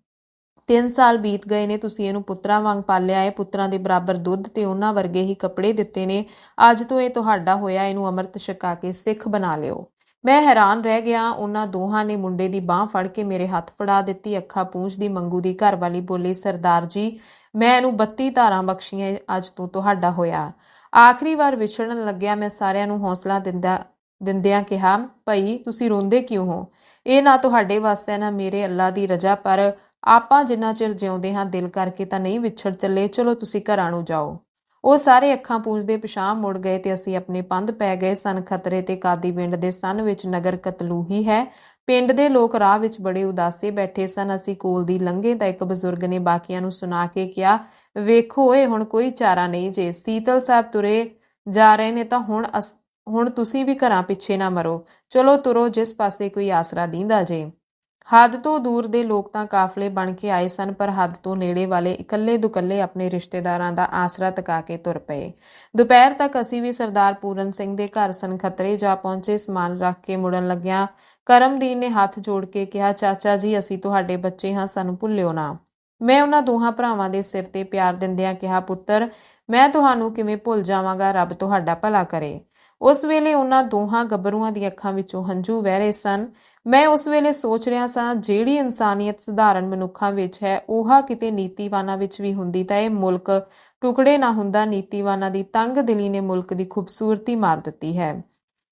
3 ਸਾਲ ਬੀਤ ਗਏ ਨੇ, ਤੁਸੀਂ ਇਹਨੂੰ ਪੁੱਤਰਾਂ ਵਾਂਗ ਪਾਲਿਆ ਹੈ। ਪੁੱਤਰਾਂ ਦੇ ਬਰਾਬਰ ਦੁੱਧ ਤੇ ਉਹਨਾਂ ਵਰਗੇ ਹੀ ਕੱਪੜੇ ਦਿੱਤੇ ਨੇ। ਅੱਜ ਤੋਂ ਇਹ ਤੁਹਾਡਾ ਹੋਇਆ, ਇਹਨੂੰ ਅੰਮ੍ਰਿਤ ਛਕਾ ਕੇ ਸਿੱਖ ਬਣਾ ਲਿਓ। ਮੈਂ ਹੈਰਾਨ ਰਹਿ ਗਿਆ, ਉਹਨਾਂ ਦੋਹਾਂ ਨੇ ਮੁੰਡੇ ਦੀ ਬਾਹ ਫੜ ਕੇ ਮੇਰੇ ਹੱਥ ਫੜਾ ਦਿੱਤੀ, ਅੱਖਾਂ ਪੂੰਝਦੀ ਮੰਗੂ ਦੀ ਘਰ ਵਾਲੀ ਬੋਲੀ, ਸਰਦਾਰ ਜੀ, ਮੈਂ ਇਹਨੂੰ 32 ਧਾਰਾਂ ਬਖਸ਼ੀਆਂ, ਅੱਜ ਤੋਂ ਤੁਹਾਡਾ ਹੋਇਆ। ਆਖਰੀ ਵਾਰ ਵਿਛੜਨ ਲੱਗਿਆ, ਮੈਂ ਸਾਰਿਆਂ ਨੂੰ ਹੌਸਲਾ ਦਿੰਦਾ, ਦਿੰਦਿਆਂ ਕਿਹਾ, ਭਈ, ਤੁਸੀਂ ਰੋਂਦੇ ਕਿਉਂ ਹੋ? ਇਹ ਨਾ ਤੁਹਾਡੇ ਵਾਸਤੇ, ਨਾ ਮੇਰੇ ਅੱਲਾ ਦੀ ਰਜ਼ਾ, ਪਰ ਆਪਾਂ ਜਿੰਨਾ ਚਿਰ ਜਿਉਂਦੇ ਹਾਂ, ਦਿਲ ਕਰਕੇ ਤਾਂ ਨਹੀਂ ਵਿਛੜ ਚੱਲੇ। ਚਲੋ, ਤੁਸੀਂ ਘਰਾਂ ਨੂੰ ਜਾਓ। ਉਹ ਸਾਰੇ ਅੱਖਾਂ ਪੂੰਝਦੇ ਪਿਛਾਂ ਮੁੜ ਗਏ ਤੇ ਅਸੀਂ ਆਪਣੇ ਪੰਧ ਪੈ ਗਏ। ਸਨ ਖਤਰੇ ਤੇ ਕਾਦੀ ਪਿੰਡ ਦੇ ਸਨ ਵਿੱਚ ਨਗਰ ਕਤਲੂਹੀ ਹੈ ਪਿੰਡ ਦੇ ਲੋਕ ਰਾਹ ਵਿੱਚ ਬੜੇ ਉਦਾਸੇ ਬੈਠੇ ਸਨ। ਅਸੀਂ ਕੋਲ ਦੀ ਲੰਘੇ ਤਾਂ ਇੱਕ ਬਜ਼ੁਰਗ ਨੇ ਬਾਕੀਆਂ ਨੂੰ ਸੁਣਾ ਕੇ ਕਿਹਾ, ਵੇਖੋ ਏ ਹੁਣ ਕੋਈ ਚਾਰਾ ਨਹੀਂ ਜੇ। ਸੀਤਲ ਸਾਹਿਬ ਤੁਰੇ ਜਾ ਰਹੇ ਨੇ ਤਾਂ ਹੁਣ ਅਸ- ਹੁਣ ਤੁਸੀਂ ਵੀ ਘਰਾਂ ਪਿੱਛੇ ਨਾ ਮਰੋ। ਚਲੋ ਤੁਰੋ, ਜਿਸ ਪਾਸੇ ਕੋਈ ਆਸਰਾ ਦੀਂਦਾ ਜੇ। ਹੱਦ ਤੋਂ ਦੂਰ ਦੇ ਲੋਕ ਤਾਂ ਕਾਫਲੇ ਬਣ ਕੇ ਆਏ ਸਨ, ਪਰ ਹੱਦ ਤੋਂ ਨੇੜੇ ਵਾਲੇ ਇਕੱਲੇ ਦੁਕੱਲੇ ਆਪਣੇ ਰਿਸ਼ਤੇਦਾਰਾਂ ਦਾ ਆਸਰਾ ਤਕਾ ਕੇ ਤੁਰ ਪਏ। ਦੁਪਹਿਰ ਤੱਕ ਅਸੀਂ ਵੀ ਸਰਦਾਰ ਪੂਰਨ ਸਿੰਘ ਦੇ ਘਰ ਸਨ ਖਤਰੇ ਜਾ ਪਹੁੰਚੇ, ਸਮਾਨ ਰੱਖ ਕੇ ਮੁੜਨ ਲੱਗਿਆ। ਕਰਮਦੀਨ ਨੇ ਹੱਥ ਜੋੜ ਕੇ ਕਿਹਾ, ਚਾਚਾ ਜੀ, ਅਸੀਂ ਤੁਹਾਡੇ ਬੱਚੇ ਹਾਂ, ਸਾਨੂੰ ਭੁੱਲਿਓ ਨਾ। ਮੈਂ ਉਹਨਾਂ ਦੋਹਾਂ ਭਰਾਵਾਂ ਦੇ ਸਿਰ ਤੇ ਪਿਆਰ ਦਿੰਦਿਆਂ ਕਿਹਾ, ਪੁੱਤਰ, ਮੈਂ ਤੁਹਾਨੂੰ ਕਿਵੇਂ ਭੁੱਲ ਜਾਵਾਂਗਾ? ਰੱਬ ਤੁਹਾਡਾ ਭਲਾ ਕਰੇ। ਉਸ ਵੇਲੇ ਉਹਨਾਂ ਦੋਹਾਂ ਗੱਭਰੂਆਂ ਦੀਆਂ ਅੱਖਾਂ ਵਿੱਚੋਂ ਹੰਝੂ ਵਹਿ ਰਹੇ ਸਨ। ਮੈਂ ਉਸ ਵੇਲੇ ਸੋਚ ਰਿਹਾ ਸਾਂ, ਜਿਹੜੀ ਇਨਸਾਨੀਅਤ ਸਧਾਰਨ ਮਨੁੱਖਾਂ ਵਿੱਚ ਹੈ, ਉਹਾ ਕਿਤੇ ਨੀਤੀਵਾਨਾਂ ਵਿੱਚ ਵੀ ਹੁੰਦੀ ਤਾਂ ਇਹ ਮੁਲਕ ਟੁਕੜੇ ਨਾ ਹੁੰਦਾ ਨੀਤੀਵਾਨਾਂ ਦੀ ਤੰਗ ਦਿਲੀ ਨੇ ਮੁਲਕ ਦੀ ਖੂਬਸੂਰਤੀ ਮਾਰ ਦਿੱਤੀ ਹੈ।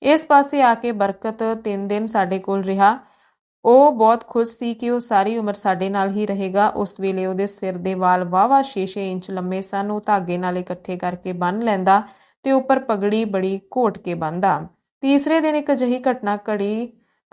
ਇਸ ਪਾਸੇ ਆ ਕੇ ਬਰਕਤ 3 ਦਿਨ ਸਾਡੇ ਕੋਲ ਰਿਹਾ। ਉਹ ਬਹੁਤ ਖੁਸ਼ ਸੀ ਕਿ ਉਹ ਸਾਰੀ ਉਮਰ ਸਾਡੇ ਨਾਲ ਹੀ ਰਹੇਗਾ। ਉਸ ਵੇਲੇ ਉਹਦੇ ਸਿਰ ਦੇ ਵਾਲ ਵਾਵਾ 6-6 ਇੰਚ ਲੰਮੇ ਸਨ। ਉਹ ਧਾਗੇ ਨਾਲ ਇਕੱਠੇ ਕਰਕੇ ਬੰਨ ਲੈਂਦਾ ਤੇ ਉੱਪਰ ਪਗੜੀ ਬੜੀ ਘੋਟ ਕੇ ਬੰਨਦਾ ਤੀਸਰੇ ਦਿਨ ਇੱਕ ਅਜਿਹੀ ਘਟਨਾ ਘੜੀ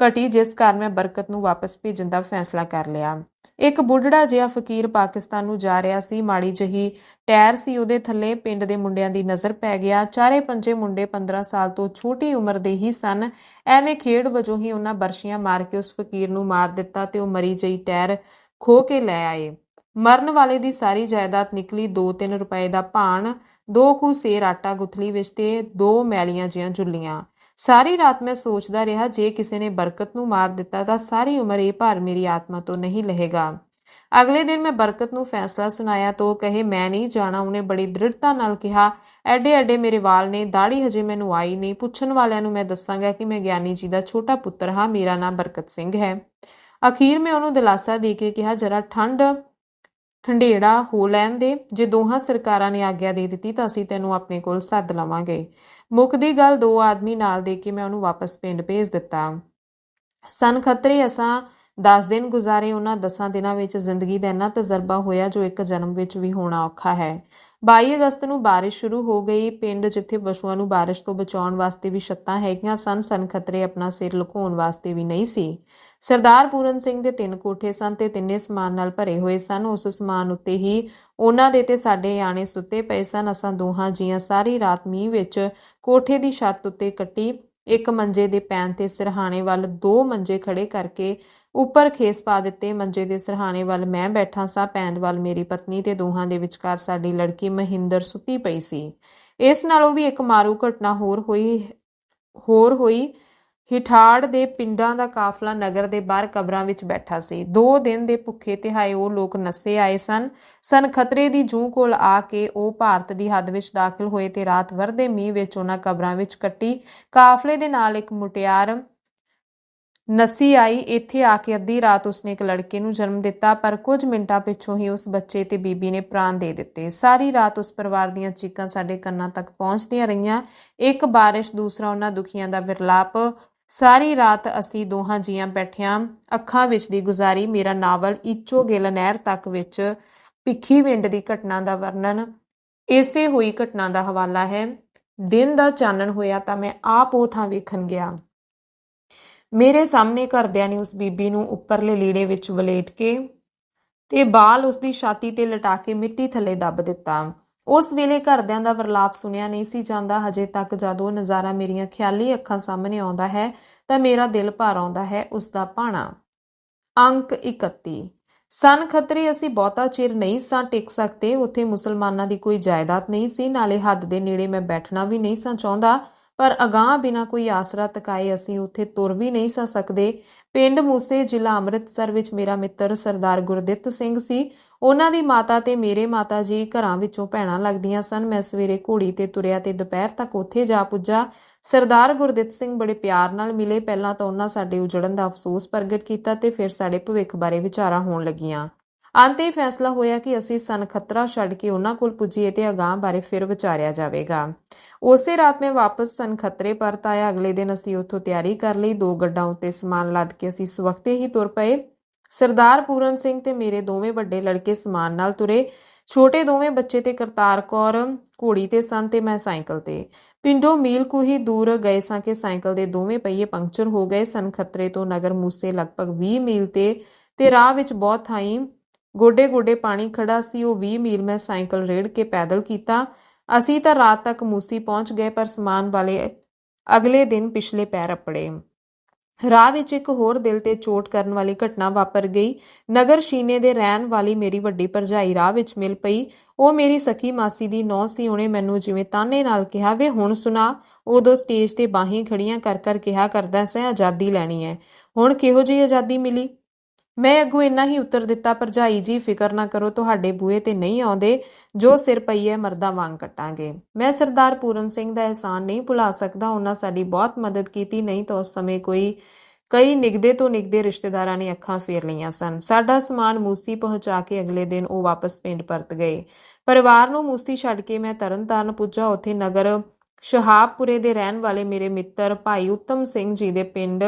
ਘਟੀ ਜਿਸ ਕਾਰਨ ਮੈਂ ਬਰਕਤ ਨੂੰ ਵਾਪਸ ਭੇਜਣ ਦਾ ਫੈਸਲਾ ਕਰ ਲਿਆ। ਇੱਕ ਬੁੱਢੜਾ ਜਿਹਾ ਫਕੀਰ ਪਾਕਿਸਤਾਨ ਨੂੰ ਜਾ ਰਿਹਾ ਸੀ। ਮਾੜੀ ਜਹੀ ਟਾਇਰ ਸੀ। ਉਹਦੇ ਥੱਲੇ ਪਿੰਡ ਦੇ ਮੁੰਡਿਆਂ ਦੀ ਨਜ਼ਰ ਪੈ ਗਿਆ। ਚਾਰੇ ਪੰਜੇ ਮੁੰਡੇ 15 ਸਾਲ ਤੋਂ ਛੋਟੀ ਉਮਰ ਦੇ ਹੀ ਸਨ। ਐਵੇਂ ਖੇਡ ਵਜੋਂ ਹੀ ਉਹਨਾਂ ਬਰਸ਼ੀਆਂ ਮਾਰ ਕੇ ਉਸ ਫਕੀਰ ਨੂੰ ਮਾਰ ਦਿੱਤਾ ਤੇ ਉਹ ਮਰੀ ਜਈ ਟਾਇਰ ਖੋ ਕੇ ਲੈ ਆਏ। ਮਰਨ ਵਾਲੇ ਦੀ ਸਾਰੀ ਜਾਇਦਾਦ ਨਿਕਲੀ। 2-3 ਰੁਪਏ ਦਾ ਭਾਣ, ਦੋ ਕੁ ਸੇਰ ਆਟਾ ਗੁਥਲੀ ਵਿੱਚ ਤੇ ਦੋ ਮੈਲੀਆਂ ਜੀਆਂ ਜੁੱਲੀਆਂ। ਸਾਰੀ ਰਾਤ ਮੈਂ ਸੋਚਦਾ ਰਿਹਾ, ਜੇ ਕਿਸੇ ਨੇ ਬਰਕਤ ਨੂੰ ਮਾਰ ਦਿੱਤਾ, ਤਾਂ ਸਾਰੀ ਉਮਰ ਇਹ ਭਾਰ ਮੇਰੀ ਆਤਮਾ ਤੋਂ ਨਹੀਂ ਲਹੇਗਾ। ਅਗਲੇ ਦਿਨ ਮੈਂ ਬਰਕਤ ਨੂੰ ਫੈਸਲਾ ਸੁਣਾਇਆ ਤਾਂ ਉਹ ਕਹੇ, ਮੈਂ ਨਹੀਂ ਜਾਣਾ। ਉਹਨੇ ਬੜੀ ਦ੍ਰਿੜਤਾ ਨਾਲ ਕਿਹਾ, ਐਡੇ ਐਡੇ ਮੇਰੇ ਵਾਲ ਨੇ ਦਾੜੀ ਹਜੇ ਮੈਨੂੰ ਆਈ ਨਹੀਂ। ਪੁੱਛਣ ਵਾਲਿਆਂ ਨੂੰ ਮੈਂ ਦੱਸਾਂਗਾ ਕਿ ਮੈਂ ਗਿਆਨੀ ਜੀ ਦਾ ਛੋਟਾ ਪੁੱਤਰ ਹਾਂ, ਮੇਰਾ ਨਾਮ ਬਰਕਤ ਸਿੰਘ ਹੈ। ਅਖੀਰ ਮੈਂ ਉਹਨੂੰ ਦਿਲਾਸਾ ਦੇ ਕੇ ਕਿਹਾ, ਜਰਾ ਠੰਡ ਠੰਡੇੜਾ ਹੋ ਲੈਣ ਦੇ ਜੇ ਦੋਹਾਂ ਸਰਕਾਰਾਂ ਨੇ ਆਗਿਆ ਦੇ ਦਿੱਤੀ ਤਾਂ ਅਸੀਂ ਤੈਨੂੰ ਆਪਣੇ ਕੋਲ ਸੱਦ ਲਵਾਂਗੇ। ਮੁੱਕਦੀ ਗੱਲ ਦੋ ਆਦਮੀ ਨਾਲ ਦੇ ਕੇ ਮੈਂ ਉਹਨੂੰ ਵਾਪਸ ਪਿੰਡ ਭੇਜ ਦਿੱਤਾ। ਸਨ ਖਤਰੇ ਅਸਾਂ 10 ਦਿਨ ਗੁਜ਼ਾਰੇ, ਉਹਨਾਂ 10 ਦਿਨਾਂ ਵਿੱਚ ਜ਼ਿੰਦਗੀ ਦਾ ਇੰਨਾ ਤਜਰਬਾ ਹੋਇਆ ਜੋ ਇੱਕ ਜਨਮ ਵਿੱਚ ਵੀ ਹੋਣਾ ਔਖਾ ਹੈ। 22 ਅਗਸਤ ਨੂੰ ਬਾਰਿਸ਼ ਸ਼ੁਰੂ ਹੋ ਗਈ। ਪਿੰਡ ਜਿੱਥੇ ਪਸ਼ੂਆਂ ਨੂੰ ਬਾਰਿਸ਼ ਤੋਂ ਬਚਾਉਣ ਵਾਸਤੇ ਵੀ ਛੱਤਾਂ ਹੈਗੀਆਂ ਸਨ ਸਨ ਖਤਰੇ ਆਪਣਾ ਸਿਰ ਲੁਕਾਉਣ ਵਾਸਤੇ ਵੀ ਨਹੀਂ ਸੀ। ਸਰਦਾਰ ਪੂਰਨ ਸਿੰਘ ਦੇ ਤਿੰਨ ਕੋਠੇ ਸਨ ਤੇ ਤਿੰਨੇ ਸਮਾਨ ਨਾਲ ਭਰੇ ਹੋਏ ਸਨ। ਉਸ ਸਮਾਨ ਉੱਤੇ ਹੀ ਉਹਨਾਂ ਦੇ ਤੇ ਸਾਡੇ ਆਣੇ ਸੁੱਤੇ ਪਏ ਸਨ। ਅਸਾਂ ਦੋਹਾਂ ਜੀਆਂ ਸਾਰੀ ਰਾਤ ਮੀਂਹ ਵਿੱਚ ਕੋਠੇ ਦੀ ਛੱਤ ਉੱਤੇ ਕੱਟੀ। ਇੱਕ ਮੰਜੇ ਦੇ ਪੈਣ ਤੇ ਸਿਰਹਾਣੇ ਵੱਲ ਦੋ ਮੰਜੇ ਖੜੇ ਕਰਕੇ ਉੱਪਰ ਖੇਸ ਪਾ ਦਿੱਤੇ। ਮੰਜੇ ਦੇ ਸਰਹਾਣੇ ਵੱਲ ਮੈਂ ਬੈਠਾ ਸਾਂ। ਪੈਂਦ ਵੱਲ ਮੇਰੀ ਪਤਨੀ ਤੇ ਦੋਹਾਂ ਦੇ ਵਿਚਕਾਰ ਸਾਡੀ ਲੜਕੀ ਮਹਿੰਦਰ ਸੁੱਤੀ ਪਈ ਸੀ। ਇਸ ਨਾਲੋਂ ਵੀ ਇੱਕ ਮਾਰੂ ਘਟਨਾ ਹੋਰ ਹੋਈ ਹੋਰ ਹੋਈ। ਹਿਠਾੜ ਦੇ ਪਿੰਡਾਂ ਦਾ ਕਾਫਲਾ ਨਗਰ ਦੇ ਬਾਹਰ ਕਬਰਾਂ ਵਿੱਚ ਬੈਠਾ ਸੀ। ਦੋ ਦਿਨ ਦੇ ਭੁੱਖੇ ਤਿਹਾਏ ਉਹ ਲੋਕ ਨਸੇ ਆਏ ਸਨ। ਸਨ ਖਤਰੇ ਦੀ ਜੂਹ ਕੋਲ ਆ ਕੇ ਉਹ ਭਾਰਤ ਦੀ ਹੱਦ ਵਿੱਚ ਦਾਖਲ ਹੋਏ ਤੇ ਰਾਤ ਵਰਦੇ ਮੀਂਹ ਵਿੱਚ ਉਹਨਾਂ ਕਬਰਾਂ ਵਿੱਚ ਕੱਟੀ। ਕਾਫਲੇ ਦੇ ਨਾਲ ਇੱਕ ਮੁਟਿਆਰ ਨਸੀ ਆਈ, ਇੱਥੇ ਆ ਕੇ ਅੱਧੀ ਰਾਤ ਉਸਨੇ ਇੱਕ ਲੜਕੇ ਨੂੰ ਜਨਮ ਦਿੱਤਾ, ਪਰ ਕੁਝ ਮਿੰਟਾਂ ਪਿੱਛੋਂ ਹੀ ਉਸ ਬੱਚੇ ਤੇ ਬੀਬੀ ਨੇ ਪ੍ਰਾਣ ਦੇ ਦਿੱਤੇ। ਸਾਰੀ ਰਾਤ ਉਸ ਪਰਿਵਾਰ ਦੀਆਂ ਚੀਕਾਂ ਸਾਡੇ ਕੰਨਾਂ ਤੱਕ ਪਹੁੰਚਦੀਆਂ ਰਹੀਆਂ। ਇੱਕ ਬਾਰਿਸ਼, ਦੂਸਰਾ ਉਹਨਾਂ ਦੁਖੀਆਂ ਦਾ ਵਿਰਲਾਪ। ਸਾਰੀ ਰਾਤ ਅਸੀਂ ਦੋਹਾਂ ਜੀਆਂ ਬੈਠਿਆਂ ਅੱਖਾਂ ਵਿੱਚ ਦੀ ਗੁਜ਼ਾਰੀ, ਮੇਰਾ ਨਾਵਲ ਇੱਚੋ ਗਿੱਲ ਨਹਿਰ ਤੱਕ ਵਿੱਚ ਭਿੱਖੀ ਵਿੰਡ ਦੀ ਘਟਨਾ ਦਾ ਵਰਣਨ, ਇਸੇ ਹੋਈ ਘਟਨਾ ਦਾ ਹਵਾਲਾ ਹੈ। ਦਿਨ ਦਾ ਚਾਨਣ ਹੋਇਆ ਤਾਂ ਮੈਂ ਆਪ ਉਹ ਥਾਂ ਵੇਖਣ ਗਿਆ। ਮੇਰੇ ਸਾਹਮਣੇ ਘਰਦਿਆਂ ਨੇ ਉਸ ਬੀਬੀ ਨੂੰ ਉੱਪਰਲੇ ਲੀੜੇ ਵਿੱਚ ਵਲੇਟ ਕੇ ਤੇ ਬਾਲ ਉਸ ਦੀ ਛਾਤੀ ਤੇ ਲਟਾ ਕੇ ਮਿੱਟੀ ਥੱਲੇ ਦੱਬ ਦਿੱਤਾ। ਉਸ ਵੇਲੇ ਘਰਦਿਆਂ ਦਾ ਵਰਲਾਪ ਸੁਣਿਆ ਨਹੀਂ ਸੀ ਜਾਂਦਾ। ਹਜੇ ਤੱਕ ਜਦ ਉਹ ਨਜ਼ਾਰਾ ਮੇਰੀਆਂ ਖਿਆਲੀ ਅੱਖਾਂ ਸਾਹਮਣੇ ਆਉਂਦਾ ਹੈ, ਤਾਂ ਮੇਰਾ ਦਿਲ ਭਰ ਆਉਂਦਾ ਹੈ ਉਸ ਦਾ ਭਾਣਾ। ਅੰਕ 31 ਸਨ ਖਤਰੇ ਅਸੀਂ ਬਹੁਤਾ ਚਿਰ ਨਹੀਂ ਸਾਂ ਟਿਕ ਸਕਦੇ। ਉੱਥੇ ਮੁਸਲਮਾਨਾਂ ਦੀ ਕੋਈ ਜਾਇਦਾਦ ਨਹੀਂ ਸੀ। ਨਾਲੇ ਹੱਦ ਦੇ ਨੇੜੇ ਮੈਂ ਬੈਠਣਾ ਵੀ ਨਹੀਂ ਸਾਂ ਚਾਹੁੰਦਾ। ਪਰ ਅਗਾਹ ਬਿਨਾ ਕੋਈ ਆਸਰਾ ਤਕਾਏ ਅਸੀਂ ਉੱਥੇ ਤੁਰ ਵੀ ਨਹੀਂ ਸਾਂ ਸਕਦੇ। ਪਿੰਡ ਮੂਸੇ ਜ਼ਿਲ੍ਹਾ ਅੰਮ੍ਰਿਤਸਰ ਵਿੱਚ ਮੇਰਾ ਮਿੱਤਰ ਸਰਦਾਰ ਗੁਰਦਿੱਤ ਸਿੰਘ ਸੀ। ਉਹਨਾਂ ਦੀ ਮਾਤਾ ਤੇ ਮੇਰੇ ਮਾਤਾ ਜੀ ਘਰਾਂ ਵਿੱਚੋਂ ਭੈਣਾਂ ਲੱਗਦੀਆਂ ਸਨ। ਮੈਂ ਸਵੇਰੇ ਘੋੜੀ ਤੇ ਤੁਰਿਆ ਤੇ ਦੁਪਹਿਰ ਤੱਕ ਉੱਥੇ ਜਾ ਪੁੱਜਾ। ਸਰਦਾਰ ਗੁਰਦਿੱਤ ਸਿੰਘ ਬੜੇ ਪਿਆਰ ਨਾਲ ਮਿਲੇ। ਪਹਿਲਾਂ ਤਾਂ ਉਹਨਾਂ ਸਾਡੇ ਉਜੜਨ ਦਾ ਅਫਸੋਸ ਪ੍ਰਗਟ ਕੀਤਾ ਤੇ ਫਿਰ ਸਾਡੇ ਭਵਿੱਖ ਬਾਰੇ ਵਿਚਾਰਾਂ ਹੋਣ ਲੱਗੀਆਂ। ਅੰਤ ਇਹ ਫੈਸਲਾ ਹੋਇਆ ਕਿ ਅਸੀਂ ਸਨ ਖਤਰਾ ਛੱਡ ਕੇ ਉਹਨਾਂ ਕੋਲ ਪੁੱਜੀਏ ਤੇ ਅਗਾਹ ਬਾਰੇ ਫਿਰ ਵਿਚਾਰਿਆ ਜਾਵੇਗਾ। ਉਸੇ ਰਾਤ ਮੈਂ ਵਾਪਸ ਸਨ ਖਤਰੇ ਪਰਤ ਆਇਆ। ਅਗਲੇ ਦਿਨ ਅਸੀਂ ਉੱਥੋਂ ਤਿਆਰੀ ਕਰ ਲਈ। ਦੋ ਗੱਡਾਂ ਉੱਤੇ ਸਮਾਨ ਲੱਦ ਕੇ ਅਸੀਂ ਸਵਖਤੇ ਹੀ ਤੁਰ ਪਏ। ਸਰਦਾਰ ਪੂਰਨ ਸਿੰਘ ਤੇ ਮੇਰੇ ਦੋਵੇਂ ਵੱਡੇ ਲੜਕੇ ਸਮਾਨ ਨਾਲ ਤੁਰੇ। ਛੋਟੇ ਦੋਵੇਂ ਬੱਚੇ ਤੇ ਕਰਤਾਰ ਕੌਰ, ਘੋੜੀ ਤੇ ਸਨ ਤੇ ਮੈਂ ਸਾਈਕਲ ਤੇ। ਪਿੰਡੋਂ ਮੀਲ ਕੁ ਹੀ ਦੂਰ ਗਏ ਸਾਂ ਕਿ ਸਾਈਕਲ ਦੇ ਦੋਵੇਂ ਪਹੀਏ ਪੰਕਚਰ ਹੋ ਗਏ। ਸਨ ਖਤਰੇ ਤੋਂ ਨਗਰ ਮੂਸੇ ਲਗਭਗ 20 ਮੀਲ ਤੇ ਤੇ ਰਾਹ ਵਿੱਚ ਬਹੁਤ ਥਾਈਂ ਗੋਡੇ ਗੋਡੇ ਪਾਣੀ ਖੜਾ ਸੀ, ਉਹ 20 ਮੀਲ ਮੈਂ ਸਾਈਕਲ ਰੇੜ ਕੇ ਪੈਦਲ ਕੀਤਾ। ਅਸੀਂ ਤਾਂ ਰਾਤ ਤੱਕ ਮੂਸੀ ਪਹੁੰਚ ਗਏ, ਪਰ ਸਮਾਨ ਵਾਲੇ ਅਗਲੇ ਦਿਨ ਪਿਛਲੇ ਪੈਰ ਅਪੜੇ। ਰਾਹ ਵਿੱਚ ਇੱਕ ਹੋਰ ਦਿਲ ਤੇ ਚੋਟ ਕਰਨ ਵਾਲੀ ਘਟਨਾ ਵਾਪਰ ਗਈ। ਨਗਰ ਸ਼ੀਨੇ ਦੇ ਰਹਿਣ ਵਾਲੀ ਮੇਰੀ ਵੱਡੀ ਭਰਜਾਈ ਰਾਹ ਵਿੱਚ ਮਿਲ ਪਈ। ਉਹ ਮੇਰੀ ਸਖੀ ਮਾਸੀ ਦੀ ਨੌ ਸੀ, ਉਹਨੇ ਮੈਨੂੰ ਜਿਵੇਂ ਤਾਨੇ ਨਾਲ ਕਿਹਾ, ਵੇ, ਹੁਣ ਸੁਣਾ। ਉਦੋਂ ਸਟੇਜ ਤੇ ਬਾਹੀਂ ਖੜੀਆਂ ਕਰ ਕਰ ਕਿਹਾ ਕਰਦਾ ਸੈਂ ਆਜ਼ਾਦੀ ਲੈਣੀ ਹੈ ਹੁਣ ਕਿਹੋ ਜਿਹੀ ਆਜ਼ਾਦੀ ਮਿਲੀ? ਮੈਂ ਅੱਗੋਂ ਇੰਨਾ ਹੀ ਉੱਤਰ ਦਿੱਤਾ, ਭਰਜਾਈ ਜੀ, ਫਿਕਰ ਨਾ ਕਰੋ, ਤੁਹਾਡੇ ਬੂਏ ਤੇ ਨਹੀਂ ਆਉਂਦੇ। ਜੋ ਸਿਰ ਪਈ ਹੈ, ਮਰਦਾ ਵਾਂਗ ਕਟਾਂਗੇ। ਮੈਂ ਸਰਦਾਰ ਪੂਰਨ ਸਿੰਘ ਦਾ ਅਹਿਸਾਨ ਨਹੀਂ ਭੁਲਾ ਸਕਦਾ। ਉਹਨਾਂ ਸਾਡੀ ਬਹੁਤ ਮਦਦ ਕੀਤੀ। ਨਹੀਂ ਤਾਂ ਉਸ ਸਮੇਂ ਕੋਈ, ਕਈ ਨਿਗਦੇ ਤੋਂ ਨਿਗਦੇ ਰਿਸ਼ਤੇਦਾਰਾਂ ਨੇ ਅੱਖਾਂ ਫੇਰ ਲਈਆਂ ਸਨ। ਸਾਡਾ ਸਮਾਨ ਮੂਸੀ ਪਹੁੰਚਾ ਕੇ ਅਗਲੇ ਦਿਨ ਉਹ ਵਾਪਸ ਪਿੰਡ ਪਰਤ ਗਏ। ਪਰਿਵਾਰ ਨੂੰ ਮੂਸੀ ਛੱਡ ਕੇ ਮੈਂ ਤਰਨਤਾਰਨ ਪੁੱਜਾ। ਉੱਥੇ ਨਗਰ ਸ਼ਹਾਬਪੁਰੇ ਦੇ ਰਹਿਣ ਵਾਲੇ ਮੇਰੇ ਮਿੱਤਰ ਭਾਈ ਉੱਤਮ ਸਿੰਘ ਜੀ ਦੇ ਪਿੰਡ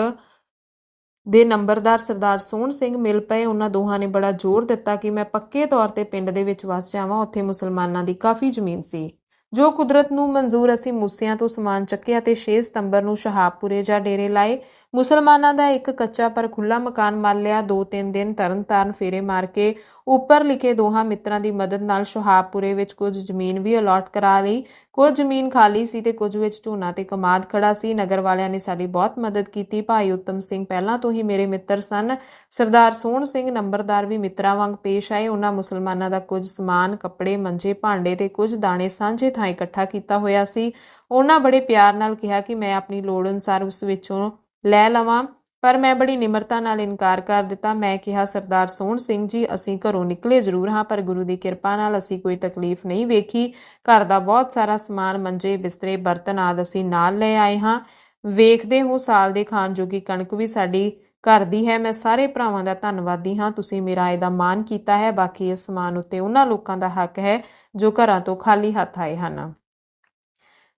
ਦੇ ਨੰਬਰਦਾਰ ਸਰਦਾਰ ਸੋਹਣ ਸਿੰਘ ਮਿਲ ਪਏ। ਉਹਨਾਂ ਦੋਹਾਂ ਨੇ ਬੜਾ ਜ਼ੋਰ ਦਿੱਤਾ ਕਿ ਮੈਂ ਪੱਕੇ ਤੌਰ ਤੇ ਪਿੰਡ ਦੇ ਵਿੱਚ ਵਸ ਜਾਵਾਂ। ਉੱਥੇ ਮੁਸਲਮਾਨਾਂ ਦੀ ਕਾਫੀ ਜ਼ਮੀਨ ਸੀ। ਜੋ ਕੁਦਰਤ ਨੂੰ ਮਨਜ਼ੂਰ ਅਸੀਂ ਮੂਸਿਆਂ ਤੋਂ ਸਮਾਨ ਚੱਕਿਆ ਤੇ 6 ਸਤੰਬਰ ਨੂੰ ਸ਼ਹਾਬਪੁਰੇ ਜਾ ਡੇਰੇ ਲਾਏ। ਮੁਸਲਮਾਨਾਂ ਦਾ ਇੱਕ ਕੱਚਾ ਪਰ ਖੁੱਲਾ ਮਕਾਨ ਮੰਨ ਲਿਆ। ਦੋ ਤਿੰਨ ਦਿਨ ਤਰਨਤਾਰਨ ਫੇਰੇ ਮਾਰ ਕੇ ਉੱਪਰ ਲਿਖੇ ਦੋਹਾਂ ਮਿੱਤਰਾਂ ਦੀ ਮਦਦ ਨਾਲ ਸ਼ਹਾਬਪੁਰੇ ਵਿੱਚ ਕੁਝ ਜ਼ਮੀਨ ਵੀ ਅਲਾਟ ਕਰਾ ਲਈ। ਕੁਝ ਜ਼ਮੀਨ ਖਾਲੀ ਸੀ ਤੇ ਕੁਝ ਵਿੱਚ ਝੋਨਾ ਤੇ ਕਮਾਦ ਖੜਾ ਸੀ। ਨਗਰ ਵਾਲਿਆਂ ਨੇ ਸਾਡੀ ਬਹੁਤ ਮਦਦ ਕੀਤੀ। ਭਾਈ ਉੱਤਮ ਸਿੰਘ ਪਹਿਲਾਂ ਤੋਂ ਹੀ ਮੇਰੇ ਮਿੱਤਰ ਸਨ। ਸਰਦਾਰ ਸੋਹਣ ਸਿੰਘ ਨੰਬਰਦਾਰ ਵੀ ਮਿੱਤਰਾਂ ਵਾਂਗ ਪੇਸ਼ ਆਏ। ਉਹਨਾਂ ਮੁਸਲਮਾਨਾਂ ਦਾ ਕੁਝ ਸਮਾਨ, ਕੱਪੜੇ, ਮੰਜੇ, ਭਾਂਡੇ ਤੇ ਕੁਝ ਦਾਣੇ ਸਾਂਝੇ ਥਾਂ ਇਕੱਠਾ ਕੀਤਾ ਹੋਇਆ ਸੀ। ਉਹਨਾਂ ਬੜੇ ਪਿਆਰ ਨਾਲ ਕਿਹਾ ਕਿ ਮੈਂ ਆਪਣੀ ਲੋੜ ਅਨੁਸਾਰ ਉਸ ਵਿੱਚੋਂ ਲੈ ਲਵਾਂ। ਪਰ ਮੈਂ ਬੜੀ ਨਿਮਰਤਾ ਨਾਲ ਇਨਕਾਰ ਕਰ ਦਿੱਤਾ। ਮੈਂ ਕਿਹਾ, ਸਰਦਾਰ ਸੋਹਣ ਸਿੰਘ ਜੀ, ਅਸੀਂ ਘਰੋਂ ਨਿਕਲੇ ਜ਼ਰੂਰ ਹਾਂ, ਪਰ ਗੁਰੂ ਦੀ ਕਿਰਪਾ ਨਾਲ ਅਸੀਂ ਕੋਈ ਤਕਲੀਫ ਨਹੀਂ ਵੇਖੀ। ਘਰ ਦਾ ਬਹੁਤ ਸਾਰਾ ਸਮਾਨ, ਮੰਜੇ, ਬਿਸਤਰੇ, ਬਰਤਨ ਆਦਿ ਅਸੀਂ ਨਾਲ ਲੈ ਆਏ ਹਾਂ। ਵੇਖਦੇ ਹੋ, ਸਾਲ ਦੇ ਖਾਣ ਜੋਗੀ ਕਣਕ ਵੀ ਸਾਡੀ ਘਰ ਦੀ ਹੈ। ਮੈਂ ਸਾਰੇ ਭਰਾਵਾਂ ਦਾ ਧੰਨਵਾਦੀ ਹਾਂ। ਤੁਸੀਂ ਮੇਰਾ ਇਹਦਾ ਮਾਣ ਕੀਤਾ ਹੈ। ਬਾਕੀ ਇਸ ਸਮਾਨ ਉੱਤੇ ਉਹਨਾਂ ਲੋਕਾਂ ਦਾ ਹੱਕ ਹੈ ਜੋ ਘਰਾਂ ਤੋਂ ਖਾਲੀ ਹੱਥ ਆਏ ਹਨ।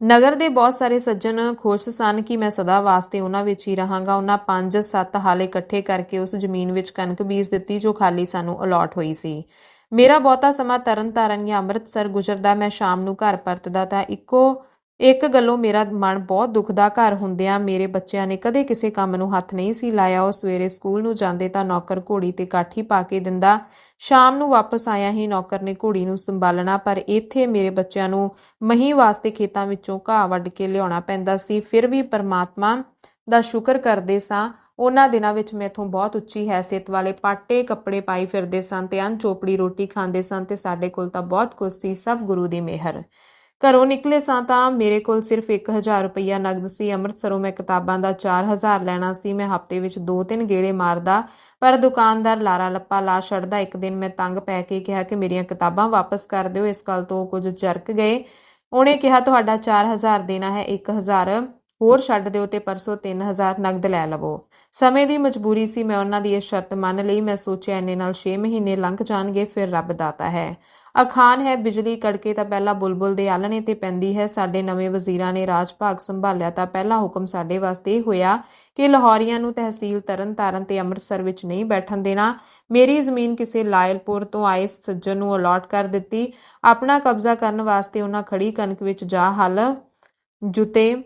ਨਗਰ ਦੇ ਬਹੁਤ ਸਾਰੇ ਸੱਜਣ ਖੁਸ਼ ਸਨ ਕਿ ਮੈਂ ਸਦਾ ਵਾਸਤੇ ਉਹਨਾਂ ਵਿੱਚ ਹੀ ਰਹਾਂਗਾ। ਉਹਨਾਂ 5-7 ਹਾਲੇ ਇਕੱਠੇ ਕਰਕੇ ਉਸ ਜ਼ਮੀਨ ਵਿੱਚ ਕਣਕ ਬੀਜ ਦਿੱਤੀ ਜੋ ਖਾਲੀ ਸਾਨੂੰ ਅਲਾਟ ਹੋਈ ਸੀ। ਮੇਰਾ ਬਹੁਤਾ ਸਮਾਂ ਤਰਨਤਾਰਨ ਜਾਂ ਅੰਮ੍ਰਿਤਸਰ ਗੁਜ਼ਰਦਾ, ਮੈਂ ਸ਼ਾਮ ਨੂੰ ਘਰ ਪਰਤਦਾ ਤਾਂ ਇੱਕੋ ਇੱਕ ਗੱਲੋਂ ਮੇਰਾ ਮਨ ਬਹੁਤ ਦੁਖਦਾ ਘਰ ਹੁੰਦਿਆਂ ਮੇਰੇ ਬੱਚਿਆਂ ਨੇ ਕਦੇ ਕਿਸੇ ਕੰਮ ਨੂੰ ਹੱਥ ਨਹੀਂ ਸੀ ਲਾਇਆ। ਉਹ ਸਵੇਰੇ ਸਕੂਲ ਨੂੰ ਜਾਂਦੇ ਤਾਂ ਨੌਕਰ ਘੋੜੀ ਤੇ ਕਾਠੀ ਪਾ ਕੇ ਦਿੰਦਾ। ਸ਼ਾਮ ਨੂੰ ਵਾਪਸ ਆਇਆ ਹੀ ਨੌਕਰ ਨੇ ਘੋੜੀ ਨੂੰ ਸੰਭਾਲਣਾ, ਪਰ ਇੱਥੇ ਮੇਰੇ ਬੱਚਿਆਂ ਨੂੰ ਮਹੀਂ ਵਾਸਤੇ ਖੇਤਾਂ ਵਿੱਚੋਂ ਘਾਹ ਵੱਢ ਕੇ ਲਿਆਉਣਾ ਪੈਂਦਾ ਸੀ। ਫਿਰ ਵੀ ਪਰਮਾਤਮਾ ਦਾ ਸ਼ੁਕਰ ਕਰਦੇ ਸਾਂ। ਉਹਨਾਂ ਦਿਨਾਂ ਵਿੱਚ ਮੈਥੋਂ ਬਹੁਤ ਉੱਚੀ ਹੈਸੀਅਤ ਵਾਲੇ ਪਾਟੇ ਕੱਪੜੇ ਪਾਈ ਫਿਰਦੇ ਸਨ ਤੇ ਅਨ ਚੋਪੜੀ ਰੋਟੀ ਖਾਂਦੇ ਸਨ ਤੇ ਸਾਡੇ ਕੋਲ ਤਾਂ ਬਹੁਤ ਕੁਝ ਸੀ, ਸਭ ਗੁਰੂ ਦੀ ਮਿਹਰ। ਘਰੋਂ ਨਿਕਲੇ ਸਾਂ ਤਾਂ ਮੇਰੇ ਕੋਲ ਸਿਰਫ 1000 ਰੁਪਈਆ ਨਗਦ ਸੀ। ਅੰਮ੍ਰਿਤਸਰੋਂ ਮੈਂ ਕਿਤਾਬਾਂ ਦਾ 4000 ਲੈਣਾ ਸੀ। ਮੈਂ ਹਫ਼ਤੇ ਵਿੱਚ 2-3 ਗੇੜੇ ਮਾਰਦਾ, ਪਰ ਦੁਕਾਨਦਾਰ ਲਾਰਾ ਲੱਪਾ ਲਾ ਛੱਡਦਾ। ਇੱਕ ਦਿਨ ਮੈਂ ਤੰਗ ਪੈ ਕੇ ਕਿਹਾ ਕਿ ਮੇਰੀਆਂ ਕਿਤਾਬਾਂ ਵਾਪਸ ਕਰ ਦਿਓ, ਇਸ ਗੱਲ ਤੋਂ ਉਹ ਕੁਝ ਚਰਕ ਗਏ। ਉਹਨੇ ਕਿਹਾ, ਤੁਹਾਡਾ 4000 ਦੇਣਾ ਹੈ 1000 ਹੋਰ ਛੱਡ ਦਿਓ ਤੇ ਪਰਸੋਂ 3000 ਨਗਦ ਲੈ ਲਵੋ। ਸਮੇਂ ਦੀ ਮਜਬੂਰੀ ਸੀ, ਮੈਂ ਉਹਨਾਂ ਦੀ ਇਹ ਸ਼ਰਤ ਮੰਨ ਲਈ। ਮੈਂ ਸੋਚਿਆ, ਇੰਨੇ ਨਾਲ 6 ਮਹੀਨੇ ਲੰਘ ਜਾਣਗੇ, ਫਿਰ ਰੱਬ ਦਾਤਾ ਹੈ। ਅਖਾਨ ਹੈ, ਬਿਜਲੀ ਕੜਕੇ ਤਾਂ ਪਹਿਲਾਂ ਬੁਲਬੁਲ ਦੇ ਆਲਣੇ ਤੇ ਪੈਂਦੀ ਹੈ। ਸਾਡੇ ਨਵੇਂ ਵਜ਼ੀਰਾਂ ਨੇ ਰਾਜ ਭਾਗ ਸੰਭਾਲਿਆ ਤਾਂ ਪਹਿਲਾ ਹੁਕਮ ਸਾਡੇ ਵਾਸਤੇ ਇਹ ਹੋਇਆ ਕਿ ਲਾਹੌਰੀਆਂ ਨੂੰ ਤਹਿਸੀਲ ਤਰਨਤਾਰਨ ਤੇ ਅੰਮ੍ਰਿਤਸਰ ਵਿੱਚ ਨਹੀਂ ਬੈਠਣ ਦੇਣਾ। ਮੇਰੀ ਜ਼ਮੀਨ ਕਿਸੇ ਲਾਇਲਪੁਰ ਤੋਂ ਆਏ ਸੱਜਣ ਨੂੰ ਅਲਾਟ ਕਰ ਦਿੱਤੀ। ਆਪਣਾ ਕਬਜ਼ਾ ਕਰਨ ਵਾਸਤੇ ਉਹਨਾਂ ਖੜੀ ਕਣਕ ਵਿੱਚ ਜਾ ਹਲ ਜੁਤੇ